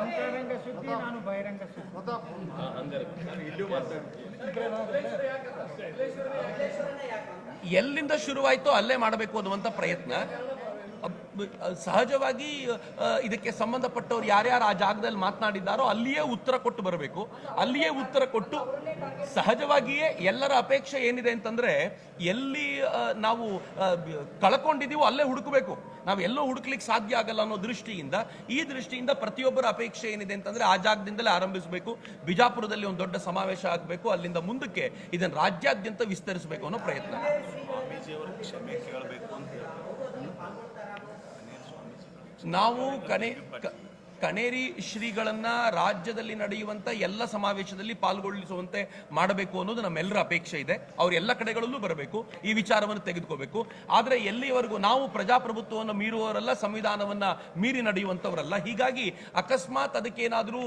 ಅಂತರಂಗ ಸುದ್ದಿ, ನಾನು ಬಹಿರಂಗ ಸುದ್ದಿ. ಎಲ್ಲಿಂದ ಶುರುವಾಯಿತೋ ಅಲ್ಲೇ ಮಾಡಬೇಕು ಅನ್ನುವಂಥ ಪ್ರಯತ್ನ. ಸಹಜವಾಗಿ ಇದಕ್ಕೆ ಸಂಬಂಧಪಟ್ಟವ್ರು ಯಾರ್ಯಾರು ಆ ಜಾಗದಲ್ಲಿ ಮಾತನಾಡಿದ್ದಾರೋ ಅಲ್ಲಿಯೇ ಉತ್ತರ ಕೊಟ್ಟು ಬರಬೇಕು. ಅಲ್ಲಿಯೇ ಉತ್ತರ ಕೊಟ್ಟು ಸಹಜವಾಗಿಯೇ ಎಲ್ಲರ ಅಪೇಕ್ಷೆ ಏನಿದೆ ಅಂತಂದ್ರೆ ಎಲ್ಲಿ ನಾವು ಕಳ್ಕೊಂಡಿದೀವೋ ಅಲ್ಲೇ ಹುಡುಕಬೇಕು. ನಾವು ಎಲ್ಲೋ ಹುಡುಕ್ಲಿಕ್ಕೆ ಸಾಧ್ಯ ಆಗಲ್ಲ ಅನ್ನೋ ದೃಷ್ಟಿಯಿಂದ ಈ ದೃಷ್ಟಿಯಿಂದ ಪ್ರತಿಯೊಬ್ಬರ ಅಪೇಕ್ಷೆ ಏನಿದೆ ಅಂತಂದ್ರೆ ಆ ಜಾಗದಿಂದಲೇ ಆರಂಭಿಸಬೇಕು. ಬಿಜಾಪುರದಲ್ಲಿ ಒಂದು ದೊಡ್ಡ ಸಮಾವೇಶ ಆಗಬೇಕು ಅಲ್ಲಿಂದ ಮುಂದಕ್ಕೆ ಇದನ್ನು ರಾಜ್ಯಾದ್ಯಂತ ವಿಸ್ತರಿಸಬೇಕು ಅನ್ನೋ ಪ್ರಯತ್ನ. ನಾವು ಕನೇ ಕಣೇರಿ ಶ್ರೀಗಳನ್ನ ರಾಜ್ಯದಲ್ಲಿ ನಡೆಯುವಂತ ಎಲ್ಲ ಸಮಾವೇಶದಲ್ಲಿ ಪಾಲ್ಗೊಳ್ಳಿಸುವಂತೆ ಮಾಡಬೇಕು ಅನ್ನೋದು ನಮ್ಮೆಲ್ಲರ ಅಪೇಕ್ಷೆ ಇದೆ. ಅವ್ರ ಎಲ್ಲ ಕಡೆಗಳಲ್ಲೂ ಬರಬೇಕು, ಈ ವಿಚಾರವನ್ನು ತೆಗೆದುಕೋಬೇಕು. ಆದ್ರೆ ಎಲ್ಲಿವರೆಗೂ ನಾವು ಪ್ರಜಾಪ್ರಭುತ್ವವನ್ನು ಮೀರುವವರಲ್ಲ, ಸಂವಿಧಾನವನ್ನ ಮೀರಿ ನಡೆಯುವಂತವರಲ್ಲ ಹೀಗಾಗಿ ಅಕಸ್ಮಾತ್ ಅದಕ್ಕೇನಾದ್ರೂ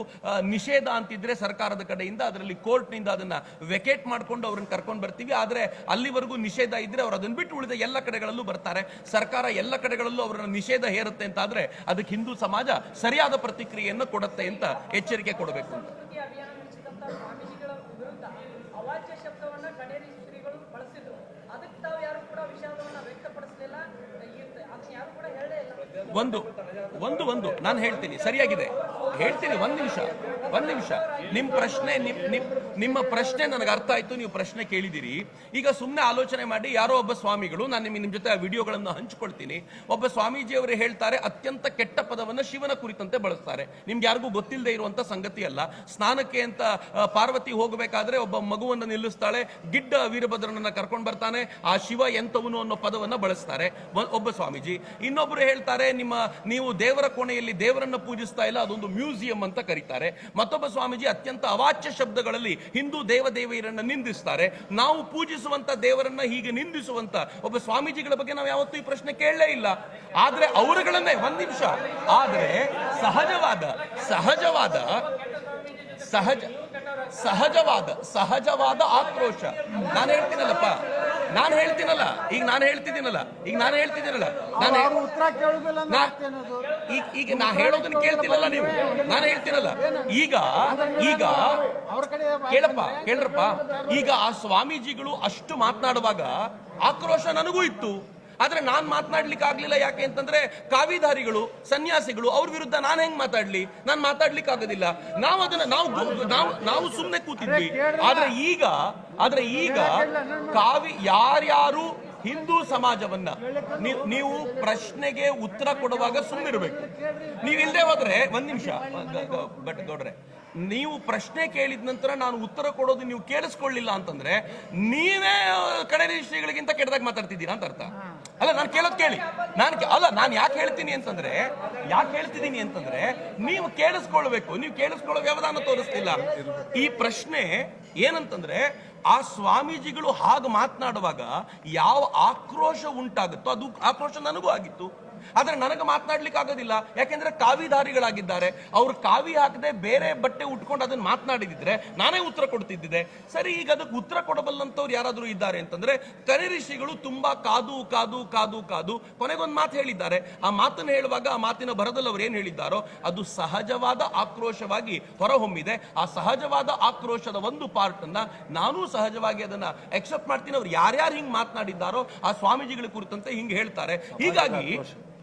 ನಿಷೇಧ ಅಂತಿದ್ರೆ ಸರ್ಕಾರದ ಕಡೆಯಿಂದ ಅದರಲ್ಲಿ ಕೋರ್ಟ್ನಿಂದ ಅದನ್ನ ವೆಕೇಟ್ ಮಾಡ್ಕೊಂಡು ಅವ್ರನ್ನ ಕರ್ಕೊಂಡು ಬರ್ತೀವಿ. ಆದ್ರೆ ಅಲ್ಲಿವರೆಗೂ ನಿಷೇಧ ಇದ್ರೆ ಅವ್ರು ಅದನ್ನ ಬಿಟ್ಟು ಉಳಿದ ಎಲ್ಲ ಕಡೆಗಳಲ್ಲೂ ಬರ್ತಾರೆ. ಸರ್ಕಾರ ಎಲ್ಲ ಕಡೆಗಳಲ್ಲೂ ಅವರನ್ನು ನಿಷೇಧ ಹೇರುತ್ತೆ ಅಂತ ಆದ್ರೆ ಅದಕ್ಕೆ ಹಿಂದೂ ಸಮಾಜ ಸರಿಯಾದ ಪ್ರತಿಕ್ರಿಯೆಯನ್ನು ಕೊಡುತ್ತೆ ಅಂತ ಎಚ್ಚರಿಕೆ ಕೊಡಬೇಕು ಅಂತ. ಜಾಗೃತಿ ಅಭಿಯಾನ ನಡೆಸಿದಂತ ಸ್ವಾಮೀಜಿಗಳ ವಿರುದ್ಧ ಅವಾಚ್ಯ ಶಬ್ದವನ್ನ ಕಡೇರಿ ಶ್ರೀಗಳು ಬಳಸಿದ್ರು. ಅದಕ್ಕೆ ತಾವು ಯಾರು ಕೂಡ ವಿಷಾದವನ್ನ ವ್ಯಕ್ತಪಡಿಸಲಿಲ್ಲ. ಅದನ್ನ ಯಾರು ಕೂಡ ಹೇಳಲೇ ಇಲ್ಲ. ಒಂದು ಒಂದು ಒಂದು. ನಾನು ಹೇಳ್ತೀನಿ. ಸರಿಯಾಗಿದೆ. ಹೇಳ್ತೀನಿ, ಒಂದ್ ನಿಮಿಷ ಒಂದ್ ನಿಮಿಷ. ನಿಮ್ ಪ್ರಶ್ನೆ, ನಿಮ್ ನಿಮ್, ನಿಮ್ಮ ಪ್ರಶ್ನೆ ನನಗೆ ಅರ್ಥ ಆಯ್ತು, ನೀವು ಪ್ರಶ್ನೆ ಕೇಳಿದಿರಿ. ಈಗ ಸುಮ್ಮನೆ ಆಲೋಚನೆ ಮಾಡಿ, ಯಾರೋ ಒಬ್ಬ ಸ್ವಾಮಿಗಳು, ನಾನು ನಿಮ್ಮ ನಿಮ್ ಜೊತೆ ಆ ವಿಡಿಯೋಗಳನ್ನು ಹಂಚ್ಕೊಳ್ತೀನಿ. ಒಬ್ಬ ಸ್ವಾಮೀಜಿ ಅವರು ಹೇಳ್ತಾರೆ, ಅತ್ಯಂತ ಕೆಟ್ಟ ಪದವನ್ನ ಶಿವನ ಕುರಿತಂತೆ ಬಳಸ್ತಾರೆ. ನಿಮ್ಗೆ ಯಾರಿಗೂ ಗೊತ್ತಿಲ್ಲದೆ ಇರುವಂತ ಸಂಗತಿ ಅಲ್ಲ. ಸ್ನಾನಕ್ಕೆ ಅಂತ ಪಾರ್ವತಿ ಹೋಗಬೇಕಾದ್ರೆ ಒಬ್ಬ ಮಗುವನ್ನು ನಿಲ್ಲಿಸ್ತಾಳೆ, ಗಿಡ್ಡ ವೀರಭದ್ರನನ್ನ ಕರ್ಕೊಂಡು ಬರ್ತಾನೆ, ಆ ಶಿವ ಎಂತವನು ಅನ್ನೋ ಪದವನ್ನ ಬಳಸ್ತಾರೆ. ಒಬ್ಬ ಸ್ವಾಮೀಜಿ. ಇನ್ನೊಬ್ರು ಹೇಳ್ತಾರೆ, ನಿಮ್ಮ, ನೀವು ದೇವರ ಕೋಣೆಯಲ್ಲಿ ದೇವರನ್ನ ಪೂಜಿಸ್ತಾ ಇಲ್ಲ, ಅದೊಂದು ಮ್ಯೂಸಿಯಂ ಅಂತ ಕರೀತಾರೆ. ಮತ್ತೊಬ್ಬ ಸ್ವಾಮೀಜಿ ಅತ್ಯಂತ ಅವಾಚ್ಯ ಶಬ್ದಗಳಲ್ಲಿ ಹಿಂದೂ ದೇವದೇವಿಯರನ್ನ ನಿಂದಿಸ್ತಾರೆ. ನಾವು ಪೂಜಿಸುವಂತ ದೇವರನ್ನ ಹೀಗೆ ನಿಂದಿಸುವಂತ ಒಬ್ಬ ಸ್ವಾಮೀಜಿಗಳ ಬಗ್ಗೆ ನಾವು ಯಾವತ್ತೂ ಈ ಪ್ರಶ್ನೆ ಕೇಳಲೇ ಇಲ್ಲ. ಆದ್ರೆ ಅವರುಗಳನ್ನೇ, ಒಂದ್ ನಿಮಿಷ. ಆದ್ರೆ ಸಹಜವಾದ ಸಹಜವಾದ ಸಹಜ ಸಹಜವಾದ ಸಹಜವಾದ ಆಕ್ರೋಶ. ನಾನು ಹೇಳ್ತೀನಲ್ಲಪ್ಪ. ನಾನು ಹೇಳ್ತೀನಲ್ಲ. ಈಗ ನಾನು ಹೇಳ್ತಿದ್ದೀನಲ್ಲ. ಈಗ ನಾನು ಹೇಳ್ತಿದ್ದೀನಲ್ಲ. ನಾನು ಈಗ ಈಗ ನಾ ಹೇಳೋದನ್ನ ಕೇಳ್ತೀನಲ್ಲ ನೀವು. ನಾನು ಹೇಳ್ತೀನಲ್ಲ. ಈಗ ಈಗ ಕೇಳಪ್ಪ ಕೇಳ್ರಪ್ಪ. ಈಗ ಆ ಸ್ವಾಮೀಜಿಗಳು ಅಷ್ಟು ಮಾತನಾಡುವಾಗ ಆಕ್ರೋಶ ನನಗೂ ಇತ್ತು. ಆದ್ರೆ ನಾನು ಮಾತನಾಡ್ಲಿಕ್ಕೆ ಆಗಲಿಲ್ಲ ಯಾಕೆ ಅಂತಂದ್ರೆ ಕಾವಿಧಾರಿಗಳು ಸನ್ಯಾಸಿಗಳು ಅವ್ರ ವಿರುದ್ಧ ನಾನು ಹೆಂಗ್ ಮಾತಾಡ್ಲಿ? ನಾನು ಮಾತಾಡ್ಲಿಕ್ಕೆ ಆಗೋದಿಲ್ಲ. ನಾವು ಅದನ್ನ ನಾವು ನಾವು ನಾವು ಸುಮ್ಮನೆ ಕೂತಿದ್ವಿ. ಆದ್ರೆ ಈಗ ಆದ್ರೆ ಈಗ ಕಾವಿ ಯಾರ್ಯಾರು ಹಿಂದೂ ಸಮಾಜವನ್ನ ನೀವ್- ನೀವು ಪ್ರಶ್ನೆಗೆ ಉತ್ತರ ಕೊಡುವಾಗ ಸುಮ್ಮನಿರ್ಬೇಕು ನೀವಿಲ್ದೆ ಹೋದ್ರೆ ಒಂದ್ ನಿಮಿಷ ಬಟ್ ಗೌಡ್ರೆ ನೀವು ಪ್ರಶ್ನೆ ಕೇಳಿದ ನಂತರ ನಾನು ಉತ್ತರ ಕೊಡೋದು ನೀವು ಕೇಳಿಸ್ಕೊಳ್ಳಿಲ್ಲ ಅಂತಂದ್ರೆ ನೀವೇ ಕಡೆ ಶ್ರೀಗಳಿಗಿಂತ ಕೆಟ್ಟದಾಗ ಮಾತಾಡ್ತಿದ್ದೀರಾ ಅಂತ ಅರ್ಥ. ಅಲ್ಲ ನಾನು ಕೇಳೋದು ಕೇಳಿ. ನಾನು ಅಲ್ಲ ನಾನು ಯಾಕೆ ಹೇಳ್ತೀನಿ ಅಂತಂದ್ರೆ ಯಾಕೆ ಹೇಳ್ತಿದ್ದೀನಿ ಅಂತಂದ್ರೆ ನೀವು ಕೇಳಿಸ್ಕೊಳ್ಬೇಕು. ನೀವು ಕೇಳಿಸ್ಕೊಳ್ಳೋ ವ್ಯವಧಾನ ತೋರಿಸ್ತಿಲ್ಲ. ಈ ಪ್ರಶ್ನೆ ಏನಂತಂದ್ರೆ ಆ ಸ್ವಾಮೀಜಿಗಳು ಹಾಗೆ ಮಾತನಾಡುವಾಗ ಯಾವ ಆಕ್ರೋಶ ಉಂಟಾಗುತ್ತೋ ಅದು ಆಕ್ರೋಶ ನನಗೂ ಆಗಿತ್ತು. ಆದ್ರೆ ನನಗೆ ಮಾತನಾಡ್ಲಿಕ್ಕೆ ಆಗೋದಿಲ್ಲ. ಯಾಕೆಂದ್ರೆ ಕಾವಿಧಾರಿಗಳಾಗಿದ್ದಾರೆ ಅವ್ರು ಕಾವಿ ಹಾಕದೆ ಬೇರೆ ಬಟ್ಟೆ ಉಟ್ಕೊಂಡು ಅದನ್ನ ಮಾತನಾಡಿದಿದ್ರೆ ನಾನೇ ಉತ್ತರ ಕೊಡ್ತಿದ್ದಿದೆ. ಸರಿ ಈಗ ಅದಕ್ಕೆ ಉತ್ತರ ಕೊಡಬಲ್ಲಂತವ್ರು ಯಾರಾದರೂ ಇದ್ದಾರೆ ಅಂತಂದ್ರೆ ಕರಿ ಋಷಿಗಳು ತುಂಬಾ ಕಾದು ಕಾದು ಕಾದು ಕಾದು ಕೊನೆಗೊಂದು ಮಾತು ಹೇಳಿದ್ದಾರೆ. ಆ ಮಾತನ್ನು ಹೇಳುವಾಗ ಆ ಮಾತಿನ ಬರದಲ್ಲಿ ಅವರು ಏನು ಹೇಳಿದ್ದಾರೋ ಅದು ಸಹಜವಾದ ಆಕ್ರೋಶವಾಗಿ ಹೊರಹೊಮ್ಮಿದೆ. ಆ ಸಹಜವಾದ ಆಕ್ರೋಶದ ಒಂದು ಪಾರ್ಟ್ ಅನ್ನ ನಾನು ಸಹಜವಾಗಿ ಅದನ್ನ ಎಕ್ಸೆಪ್ಟ್ ಮಾಡ್ತೀನಿ. ಅವ್ರು ಯಾರ್ಯಾರು ಹಿಂಗ್ ಮಾತನಾಡಿದ್ದಾರೋ ಆ ಸ್ವಾಮೀಜಿಗಳ ಕುರಿತಂತೆ ಹಿಂಗ್ ಹೇಳ್ತಾರೆ. ಹೀಗಾಗಿ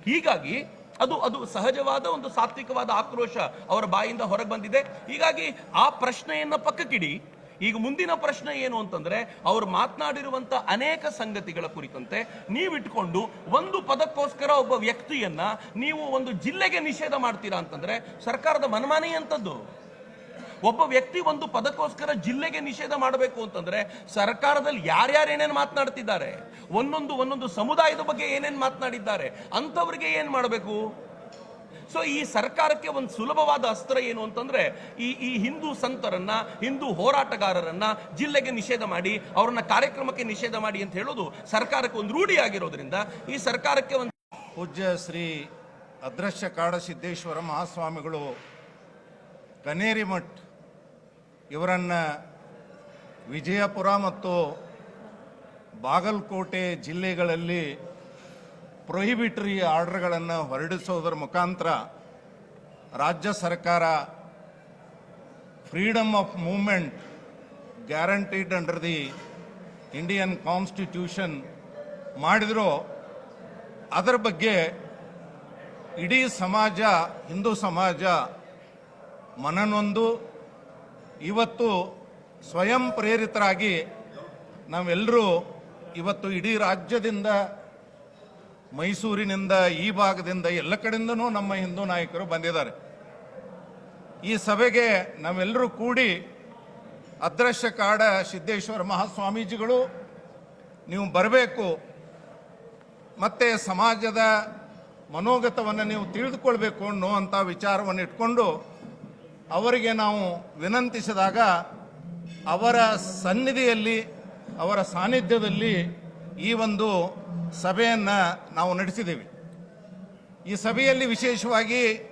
ಹೀಗಾಗಿ ಅದು ಅದು ಸಹಜವಾದ ಒಂದು ಸಾತ್ವಿಕವಾದ ಆಕ್ರೋಶ ಅವರ ಬಾಯಿಂದ ಹೊರಗೆ ಬಂದಿದೆ. ಹೀಗಾಗಿ ಆ ಪ್ರಶ್ನೆಯನ್ನ ಪಕ್ಕಕ್ಕಿಡಿ. ಈಗ ಮುಂದಿನ ಪ್ರಶ್ನೆ ಏನು ಅಂತಂದ್ರೆ, ಅವರು ಮಾತನಾಡಿರುವಂತ ಅನೇಕ ಸಂಗತಿಗಳ ಕುರಿತಂತೆ ನೀವಿಟ್ಕೊಂಡು ಒಂದು ಪದಕ್ಕೋಸ್ಕರ ಒಬ್ಬ ವ್ಯಕ್ತಿಯನ್ನ ನೀವು ಒಂದು ಜಿಲ್ಲೆಗೆ ನಿಷೇಧ ಮಾಡ್ತೀರಾ ಅಂತಂದ್ರೆ ಸರ್ಕಾರದ ಮನಮಾನೆಯಂಥದ್ದು ಒಬ್ಬ ವ್ಯಕ್ತಿ ಒಂದು ಪದಕ್ಕೋಸ್ಕರ ಜಿಲ್ಲೆಗೆ ನಿಷೇಧ ಮಾಡಬೇಕು ಅಂತಂದ್ರೆ ಸರ್ಕಾರದಲ್ಲಿ ಯಾರ್ಯಾರು ಏನೇನು ಮಾತನಾಡ್ತಿದ್ದಾರೆ, ಒಂದೊಂದು ಒಂದೊಂದು ಸಮುದಾಯದ ಬಗ್ಗೆ ಏನೇನು ಮಾತನಾಡಿದ್ದಾರೆ, ಅಂಥವ್ರಿಗೆ ಏನು ಮಾಡಬೇಕು? ಸೊ ಈ ಸರ್ಕಾರಕ್ಕೆ ಒಂದು ಸುಲಭವಾದ ಅಸ್ತ್ರ ಏನು ಅಂತಂದ್ರೆ, ಈ ಈ ಹಿಂದೂ ಸಂತರನ್ನ, ಹಿಂದೂ ಹೋರಾಟಗಾರರನ್ನ ಜಿಲ್ಲೆಗೆ ನಿಷೇಧ ಮಾಡಿ, ಅವರನ್ನ ಕಾರ್ಯಕ್ರಮಕ್ಕೆ ನಿಷೇಧ ಮಾಡಿ ಅಂತ ಹೇಳೋದು ಸರ್ಕಾರಕ್ಕೆ ಒಂದು ರೂಢಿ ಆಗಿರೋದ್ರಿಂದ ಈ ಸರ್ಕಾರಕ್ಕೆ ಒಂದು ಪೂಜ್ಯ ಶ್ರೀ ಅದೃಶ್ಯ ಕಾಡಸಿದ್ದೇಶ್ವರ ಮಹಾಸ್ವಾಮಿಗಳು ಕನೇರಿ ಮಠ್ ಇವರನ್ನು ವಿಜಯಪುರ ಮತ್ತು ಬಾಗಲಕೋಟೆ ಜಿಲ್ಲೆಗಳಲ್ಲಿ ಪ್ರೊಹಿಬಿಟರಿ ಆರ್ಡರ್ಗಳನ್ನು ಹೊರಡಿಸೋದರ ಮುಖಾಂತರ ರಾಜ್ಯ ಸರ್ಕಾರ freedom of movement guaranteed under the Indian constitution ಮಾಡಿದ್ರು, ಅದರ ಬಗ್ಗೆ ಇಡೀ ಸಮಾಜ, ಹಿಂದೂ ಸಮಾಜ ಮನನೊಂದು ಇವತ್ತು ಸ್ವಯಂ ಪ್ರೇರಿತರಾಗಿ ನಾವೆಲ್ಲರೂ ಇವತ್ತು ಇಡೀ ರಾಜ್ಯದಿಂದ, ಮೈಸೂರಿನಿಂದ, ಈ ಭಾಗದಿಂದ, ಎಲ್ಲ ಕಡೆಯಿಂದನೂ ನಮ್ಮ ಹಿಂದೂ ನಾಯಕರು ಬಂದಿದ್ದಾರೆ. ಈ ಸಭೆಗೆ ನಾವೆಲ್ಲರೂ ಕೂಡಿ ಅದೃಶ್ಯ ಕಾಡ ಸಿದ್ದೇಶ್ವರ ಮಹಾಸ್ವಾಮೀಜಿಗಳು, ನೀವು ಬರಬೇಕು. ಮತ್ತು ಸಮಾಜದ ಮನೋಗತವನ್ನು ನೀವು ತಿಳಿದುಕೊಳ್ಬೇಕು ಅನ್ನುವಂಥ ವಿಚಾರವನ್ನು ಇಟ್ಕೊಂಡು ಅವರಿಗೆ ನಾವು ವಿನಂತಿಸಿದಾಗ ಅವರ ಸನ್ನಿಧಿಯಲ್ಲಿ, ಅವರ ಸಾನ್ನಿಧ್ಯದಲ್ಲಿ ಈ ಒಂದು ಸಭೆಯನ್ನು ನಾವು ನಡೆಸಿದ್ದೇವೆ ಈ ಸಭೆಯಲ್ಲಿ ವಿಶೇಷವಾಗಿ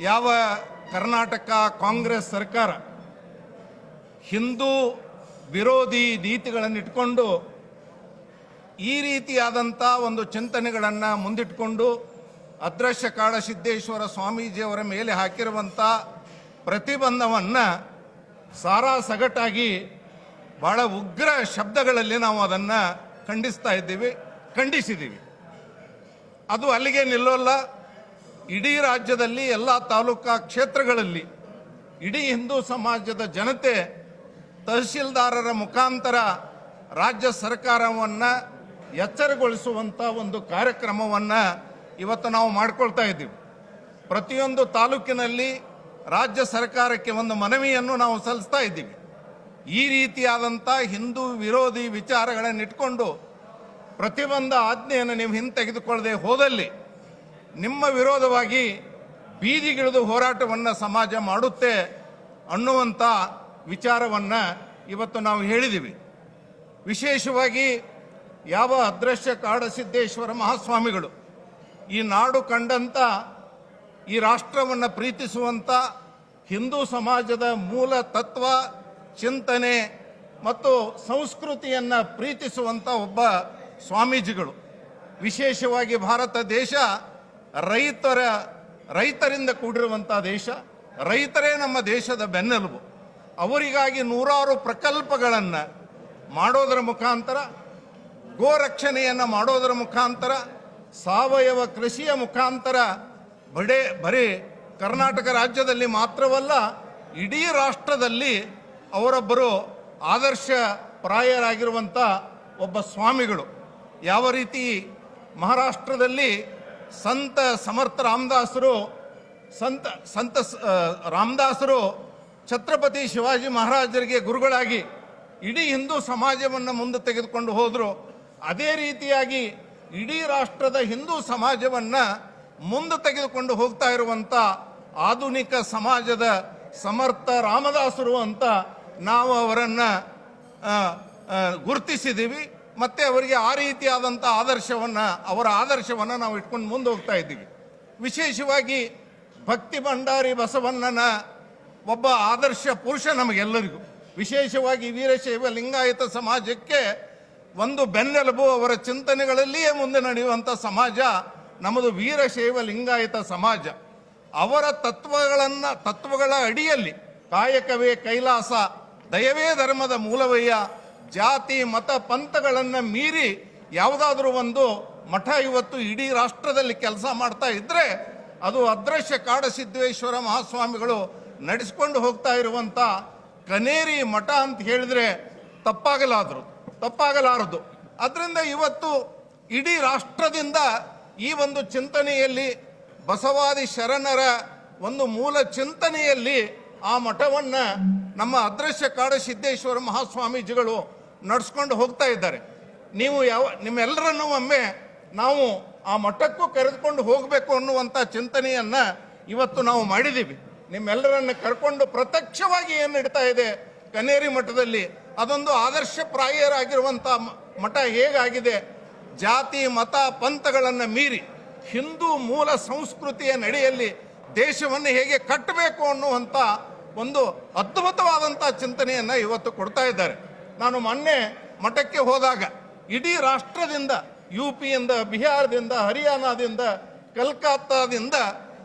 ಯಾವ ಕರ್ನಾಟಕ ಕಾಂಗ್ರೆಸ್ ಸರ್ಕಾರ ಹಿಂದೂ ವಿರೋಧಿ ನೀತಿಗಳನ್ನು ಇಟ್ಕೊಂಡು ಈ ರೀತಿಯಾದಂಥ ಒಂದು ಚಿಂತನೆಗಳನ್ನು ಮುಂದಿಟ್ಕೊಂಡು ಅದೃಶ್ಯ ಕಾಡಸಿದ್ದೇಶ್ವರ ಸ್ವಾಮೀಜಿಯವರ ಮೇಲೆ ಹಾಕಿರುವಂಥ ಪ್ರತಿಬಂಧವನ್ನು ಸಾರಾ ಸಗಟಾಗಿ ಬಹಳ ಉಗ್ರ ಶಬ್ದಗಳಲ್ಲಿ ನಾವು ಅದನ್ನು ಖಂಡಿಸ್ತಾ ಇದ್ದೀವಿ ಖಂಡಿಸಿದ್ದೀವಿ ಅದು ಅಲ್ಲಿಗೆ ನಿಲ್ಲೋಲ್ಲ. ಇಡೀ ರಾಜ್ಯದಲ್ಲಿ ಎಲ್ಲ ತಾಲೂಕಾ ಕ್ಷೇತ್ರಗಳಲ್ಲಿ ಇಡೀ ಹಿಂದೂ ಸಮಾಜದ ಜನತೆ ತಹಶೀಲ್ದಾರರ ಮುಖಾಂತರ ರಾಜ್ಯ ಸರ್ಕಾರವನ್ನು ಎಚ್ಚರಗೊಳಿಸುವಂಥ ಒಂದು ಕಾರ್ಯಕ್ರಮವನ್ನು ಇವತ್ತು ನಾವು ಮಾಡ್ಕೊಳ್ತಾ ಇದ್ದೀವಿ. ಪ್ರತಿಯೊಂದು ತಾಲೂಕಿನಲ್ಲಿ ರಾಜ್ಯ ಸರ್ಕಾರಕ್ಕೆ ಒಂದು ಮನವಿಯನ್ನು ನಾವು ಸಲ್ಲಿಸ್ತಾ ಇದ್ದೀವಿ. ಈ ರೀತಿಯಾದಂಥ ಹಿಂದೂ ವಿರೋಧಿ ವಿಚಾರಗಳನ್ನು ಇಟ್ಕೊಂಡು ಪ್ರತಿಬಂಧ ಆಜ್ಞೆಯನ್ನು ನೀವು ಹಿಂತೆಗೆದುಕೊಳ್ಳದೆ ಹೋದಲ್ಲಿ ನಿಮ್ಮ ವಿರೋಧವಾಗಿ ಬೀದಿಗಿಳಿದು ಹೋರಾಟವನ್ನು ಸಮಾಜ ಮಾಡುತ್ತೆ ಅನ್ನುವಂಥ ವಿಚಾರವನ್ನು ಇವತ್ತು ನಾವು ಹೇಳಿದ್ದೀವಿ. ವಿಶೇಷವಾಗಿ ಯಾವ ಅದೃಶ್ಯ ಕಾಡಸಿದ್ದೇಶ್ವರ ಮಹಾಸ್ವಾಮಿಗಳು ಈ ನಾಡು ಕಂಡಂಥ ಈ ರಾಷ್ಟ್ರವನ್ನು ಪ್ರೀತಿಸುವಂಥ ಹಿಂದೂ ಸಮಾಜದ ಮೂಲ ತತ್ವ, ಚಿಂತನೆ ಮತ್ತು ಸಂಸ್ಕೃತಿಯನ್ನು ಪ್ರೀತಿಸುವಂಥ ಒಬ್ಬ ಸ್ವಾಮೀಜಿಗಳು. ವಿಶೇಷವಾಗಿ ಭಾರತ ದೇಶ ರೈತರ, ರೈತರಿಂದ ಕೂಡಿರುವಂಥ ದೇಶ, ರೈತರೇ ನಮ್ಮ ದೇಶದ ಬೆನ್ನೆಲುಬು. ಅವರಿಗಾಗಿ ನೂರಾರು ಪ್ರಕಲ್ಪಗಳನ್ನು ಮಾಡೋದರ ಮುಖಾಂತರ ಗೋರಕ್ಷಣೆಯನ್ನು ಮಾಡೋದರ ಮುಖಾಂತರ ಸಾವಯವ ಕೃಷಿಯ ಮುಖಾಂತರ ಬಡೆ ಬರೀ ಕರ್ನಾಟಕ ರಾಜ್ಯದಲ್ಲಿ ಮಾತ್ರವಲ್ಲ, ಇಡೀ ರಾಷ್ಟ್ರದಲ್ಲಿ ಅವರೊಬ್ಬರು ಆದರ್ಶ ಪ್ರಾಯರಾಗಿರುವಂಥ ಒಬ್ಬ ಸ್ವಾಮಿಗಳು. ಯಾವ ರೀತಿ ಮಹಾರಾಷ್ಟ್ರದಲ್ಲಿ ಸಂತ ಸಮರ್ಥ ರಾಮದಾಸರು, ಸಂತ ಸಂತ ರಾಮದಾಸರು ಛತ್ರಪತಿ ಶಿವಾಜಿ ಮಹಾರಾಜರಿಗೆ ಗುರುಗಳಾಗಿ ಇಡೀ ಹಿಂದೂ ಸಮಾಜವನ್ನು ಮುಂದೆ ತೆಗೆದುಕೊಂಡು ಹೋದರು. ಅದೇ ರೀತಿಯಾಗಿ ಇಡೀ ರಾಷ್ಟ್ರದ ಹಿಂದೂ ಸಮಾಜವನ್ನು ಮುಂದೆ ತೆಗೆದುಕೊಂಡು ಹೋಗ್ತಾ ಇರುವಂಥ ಆಧುನಿಕ ಸಮಾಜದ ಸಮರ್ಥ ರಾಮದಾಸರು ಅಂತ ನಾವು ಅವರನ್ನು ಗುರುತಿಸಿದ್ದೀವಿ ಮತ್ತೆ ಅವರಿಗೆ ಆ ರೀತಿಯಾದಂಥ ಆದರ್ಶವನ್ನು, ಅವರ ಆದರ್ಶವನ್ನು ನಾವು ಇಟ್ಕೊಂಡು ಮುಂದೆ ಹೋಗ್ತಾ ಇದ್ದೀವಿ. ವಿಶೇಷವಾಗಿ ಭಕ್ತಿ ಭಂಡಾರಿ ಬಸವಣ್ಣನ ಒಬ್ಬ ಆದರ್ಶ ಪುರುಷ ನಮಗೆಲ್ಲರಿಗೂ. ವಿಶೇಷವಾಗಿ ವೀರಶೈವ ಲಿಂಗಾಯತ ಸಮಾಜಕ್ಕೆ ಒಂದು ಬೆನ್ನೆಲುಬು ಅವರ ಚಿಂತನೆಗಳಲ್ಲಿಯೇ ಮುಂದೆ ನಡೆಯುವಂಥ ಸಮಾಜ ನಮ್ಮದು ವೀರಶೈವ ಲಿಂಗಾಯತ ಸಮಾಜ. ಅವರ ತತ್ವಗಳನ್ನು, ತತ್ವಗಳ ಅಡಿಯಲ್ಲಿ ಕಾಯಕವೇ ಕೈಲಾಸ, ದಯವೇ ಧರ್ಮದ ಮೂಲವಯ್ಯ, ಜಾತಿ, ಮತ, ಪಂಥಗಳನ್ನು ಮೀರಿ ಯಾವುದಾದ್ರೂ ಒಂದು ಮಠ ಇವತ್ತು ಇಡೀ ರಾಷ್ಟ್ರದಲ್ಲಿ ಕೆಲಸ ಮಾಡ್ತಾ ಇದ್ರೆ ಅದು ಅದೃಶ್ಯ ಕಾಡಸಿದ್ದೇಶ್ವರ ಮಹಾಸ್ವಾಮಿಗಳು ನಡೆಸ್ಕೊಂಡು ಹೋಗ್ತಾ ಇರುವಂಥ ಕನೇರಿ ಮಠ ಅಂತ ಹೇಳಿದ್ರೆ ತಪ್ಪಾಗಲಾದರು ತಪ್ಪಾಗಲಾರದು. ಅದರಿಂದ ಇವತ್ತು ಇಡೀ ರಾಷ್ಟ್ರದಿಂದ ಈ ಒಂದು ಚಿಂತನೆಯಲ್ಲಿ ಬಸವಾದಿ ಶರಣರ ಒಂದು ಮೂಲ ಚಿಂತನೆಯಲ್ಲಿ ಆ ಮಠವನ್ನು ನಮ್ಮ ಅದೃಶ್ಯ ಕಾಡಸಿದ್ದೇಶ್ವರ ಮಹಾಸ್ವಾಮೀಜಿಗಳು ನಡೆಸ್ಕೊಂಡು ಹೋಗ್ತಾ ಇದ್ದಾರೆ. ನೀವು ಯಾವ, ನಿಮ್ಮೆಲ್ಲರನ್ನೂ ಒಮ್ಮೆ ನಾವು ಆ ಮಠಕ್ಕೂ ಕರೆದುಕೊಂಡು ಹೋಗಬೇಕು ಅನ್ನುವಂಥ ಚಿಂತನೆಯನ್ನು ಇವತ್ತು ನಾವು ಮಾಡಿದ್ದೀವಿ ನಿಮ್ಮೆಲ್ಲರನ್ನು ಕರ್ಕೊಂಡು ಪ್ರತ್ಯಕ್ಷವಾಗಿ ಏನು ನಡೀತಾ ಇದೆ ಕನೇರಿ ಮಠದಲ್ಲಿ ಅದೊಂದು ಆದರ್ಶಪ್ರಾಯರಾಗಿರುವಂಥ ಮ- ಮಠ ಹೇಗಾಗಿದೆ? ಜಾತಿ, ಮತ, ಪಂಥಗಳನ್ನು ಮೀರಿ ಹಿಂದೂ ಮೂಲ ಸಂಸ್ಕೃತಿಯ ನಡೆಯಲ್ಲಿ ದೇಶವನ್ನು ಹೇಗೆ ಕಟ್ಟಬೇಕು ಅನ್ನುವಂಥ ಒಂದು ಅದ್ಭುತವಾದಂಥ ಚಿಂತನೆಯನ್ನು ಇವತ್ತು ಕೊಡ್ತಾ ಇದ್ದಾರೆ. ನಾನು ಮೊನ್ನೆ ಮಠಕ್ಕೆ ಹೋದಾಗ ಇಡೀ ರಾಷ್ಟ್ರದಿಂದ ಯು ಪಿಯಿಂದ ಬಿಹಾರದಿಂದ, ಹರಿಯಾಣದಿಂದ, ಕಲ್ಕತ್ತಾದಿಂದ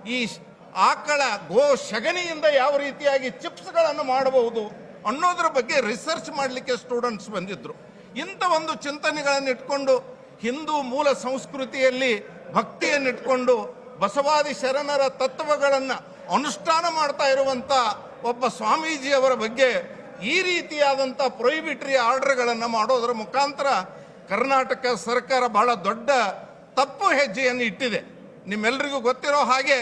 ಈ ಆಕಳ ಗೋ ಶಗಣಿಯಿಂದ ಯಾವ ರೀತಿಯಾಗಿ ಚಿಪ್ಸ್ಗಳನ್ನು ಮಾಡಬಹುದು ಅನ್ನೋದ್ರ ಬಗ್ಗೆ ರಿಸರ್ಚ್ ಮಾಡಲಿಕ್ಕೆ ಸ್ಟೂಡೆಂಟ್ಸ್ ಬಂದಿದ್ರು. ಇಂಥ ಒಂದು ಚಿಂತನೆಗಳನ್ನು ಇಟ್ಕೊಂಡು ಹಿಂದೂ ಮೂಲ ಸಂಸ್ಕೃತಿಯಲ್ಲಿ ಭಕ್ತಿಯನ್ನು ಇಟ್ಕೊಂಡು ಬಸವಾದಿ ಶರಣರ ತತ್ವಗಳನ್ನು ಅನುಷ್ಠಾನ ಮಾಡ್ತಾ ಇರುವಂಥ ಒಬ್ಬ ಸ್ವಾಮೀಜಿಯವರ ಬಗ್ಗೆ ಈ ರೀತಿಯಾದಂಥ ಪ್ರೊಹಿಬಿಟ್ರಿ ಆರ್ಡರ್ಗಳನ್ನು ಮಾಡೋದರ ಮುಖಾಂತರ ಕರ್ನಾಟಕ ಸರ್ಕಾರ ಬಹಳ ದೊಡ್ಡ ತಪ್ಪು ಹೆಜ್ಜೆಯನ್ನು ಇಟ್ಟಿದೆ. ನಿಮ್ಮೆಲ್ಲರಿಗೂ ಗೊತ್ತಿರೋ ಹಾಗೆ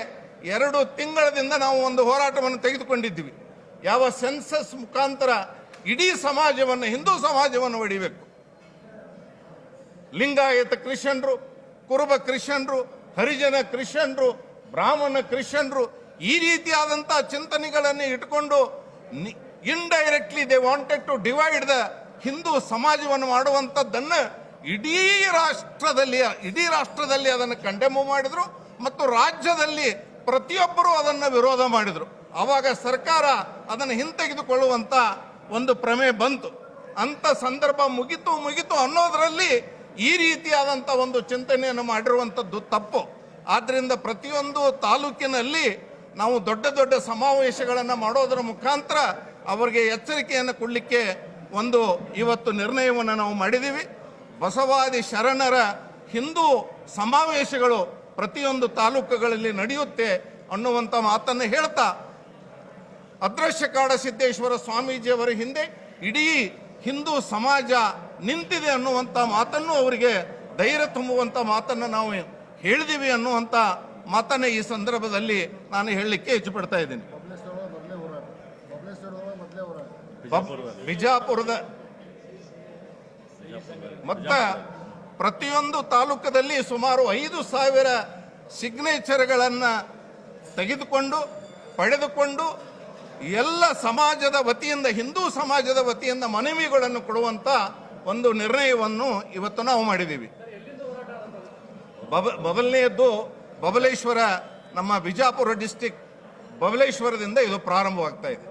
ಎರಡು ತಿಂಗಳದಿಂದ ನಾವು ಒಂದು ಹೋರಾಟವನ್ನು ತೆಗೆದುಕೊಂಡಿದ್ದೀವಿ. ಯಾವ ಸೆನ್ಸಸ್ ಮುಖಾಂತರ ಇಡೀ ಸಮಾಜವನ್ನು, ಹಿಂದೂ ಸಮಾಜವನ್ನು ಹೊಡಿಬೇಕು ಲಿಂಗಾಯತ ಕ್ರಿಶ್ಚಿಯನ್ರು, ಕುರುಬ ಕ್ರಿಶ್ಚಿಯನ್ರು, ಹರಿಜನ ಕ್ರಿಶ್ಚಿಯನ್ರು, ಬ್ರಾಹ್ಮಣ ಕ್ರಿಶ್ಚಿಯನ್ರು ಈ ರೀತಿಯಾದಂಥ ಚಿಂತನೆಗಳನ್ನು ಇಟ್ಕೊಂಡು indirectly they wanted to divide the Hindu ಸಮಾಜವನ್ನು ಮಾಡುವಂಥದ್ದನ್ನು ಇಡೀ ರಾಷ್ಟ್ರದಲ್ಲಿ ಇಡೀ ರಾಷ್ಟ್ರದಲ್ಲಿ ಅದನ್ನು ಕಂಡೆಮು ಮಾಡಿದರು ಮತ್ತು ರಾಜ್ಯದಲ್ಲಿ ಪ್ರತಿಯೊಬ್ಬರೂ ಅದನ್ನು ವಿರೋಧ ಮಾಡಿದರು. ಆವಾಗ ಸರ್ಕಾರ ಅದನ್ನು ಹಿಂತೆಗೆದುಕೊಳ್ಳುವಂಥ ಒಂದು ಪ್ರಮೆ ಬಂತು. ಅಂತ ಸಂದರ್ಭ ಮುಗಿತು ಮುಗಿತು ಅನ್ನೋದರಲ್ಲಿ ಈ ರೀತಿಯಾದಂಥ ಒಂದು ಚಿಂತನೆಯನ್ನು ಮಾಡಿರುವಂಥದ್ದು ತಪ್ಪು. ಆದ್ದರಿಂದ ಪ್ರತಿಯೊಂದು ತಾಲೂಕಿನಲ್ಲಿ ನಾವು ದೊಡ್ಡ ದೊಡ್ಡ ಸಮಾವೇಶಗಳನ್ನು ಮಾಡೋದರ ಮುಖಾಂತರ ಅವರಿಗೆ ಎಚ್ಚರಿಕೆಯನ್ನು ಕೊಡಲಿಕ್ಕೆ ಒಂದು ಇವತ್ತು ನಿರ್ಣಯವನ್ನು ನಾವು ಮಾಡಿದ್ದೀವಿ ಬಸವಾದಿ ಶರಣರ ಹಿಂದೂ ಸಮಾವೇಶಗಳು ಪ್ರತಿಯೊಂದು ತಾಲೂಕುಗಳಲ್ಲಿ ನಡೆಯುತ್ತೆ ಅನ್ನುವಂಥ ಮಾತನ್ನು ಹೇಳ್ತಾ ಅದೃಶ್ಯ ಕಾಡ ಸಿದ್ದೇಶ್ವರ ಸ್ವಾಮೀಜಿಯವರ ಹಿಂದೆ ಇಡೀ ಹಿಂದೂ ಸಮಾಜ ನಿಂತಿದೆ ಅನ್ನುವಂಥ ಮಾತನ್ನು ಅವರಿಗೆ ಧೈರ್ಯ ತುಂಬುವಂಥ ಮಾತನ್ನು ನಾವು ಹೇಳಿದೀವಿ ಅನ್ನುವಂಥ ಮಾತನ್ನು ಈ ಸಂದರ್ಭದಲ್ಲಿ ನಾನು ಹೇಳಲಿಕ್ಕೆ ಇಚ್ಛಪಡ್ತಾ ಇದ್ದೀನಿ. ಬಬ್- ಬಿಜಾಪುರದ ಮತ್ತ ಪ್ರತಿಯೊಂದು ತಾಲೂಕದಲ್ಲಿ ಸುಮಾರು ಐದು ಸಾವಿರ ಸಿಗ್ನೇಚರ್ಗಳನ್ನು ತೆಗೆದುಕೊಂಡು, ಪಡೆದುಕೊಂಡು ಎಲ್ಲ ಸಮಾಜದ ವತಿಯಿಂದ, ಹಿಂದೂ ಸಮಾಜದ ವತಿಯಿಂದ ಮನವಿಗಳನ್ನು ಕೊಡುವಂತ ಒಂದು ನಿರ್ಣಯವನ್ನು ಇವತ್ತು ನಾವು ಮಾಡಿದ್ದೀವಿ. ಬಬ ಮೊದಲನೆಯದ್ದು ಬಬಲೇಶ್ವರ ನಮ್ಮ ಬಿಜಾಪುರ ಡಿಸ್ಟಿಕ್ ಬಬಲೇಶ್ವರದಿಂದ ಇದು ಪ್ರಾರಂಭವಾಗ್ತಾ ಇದೆ.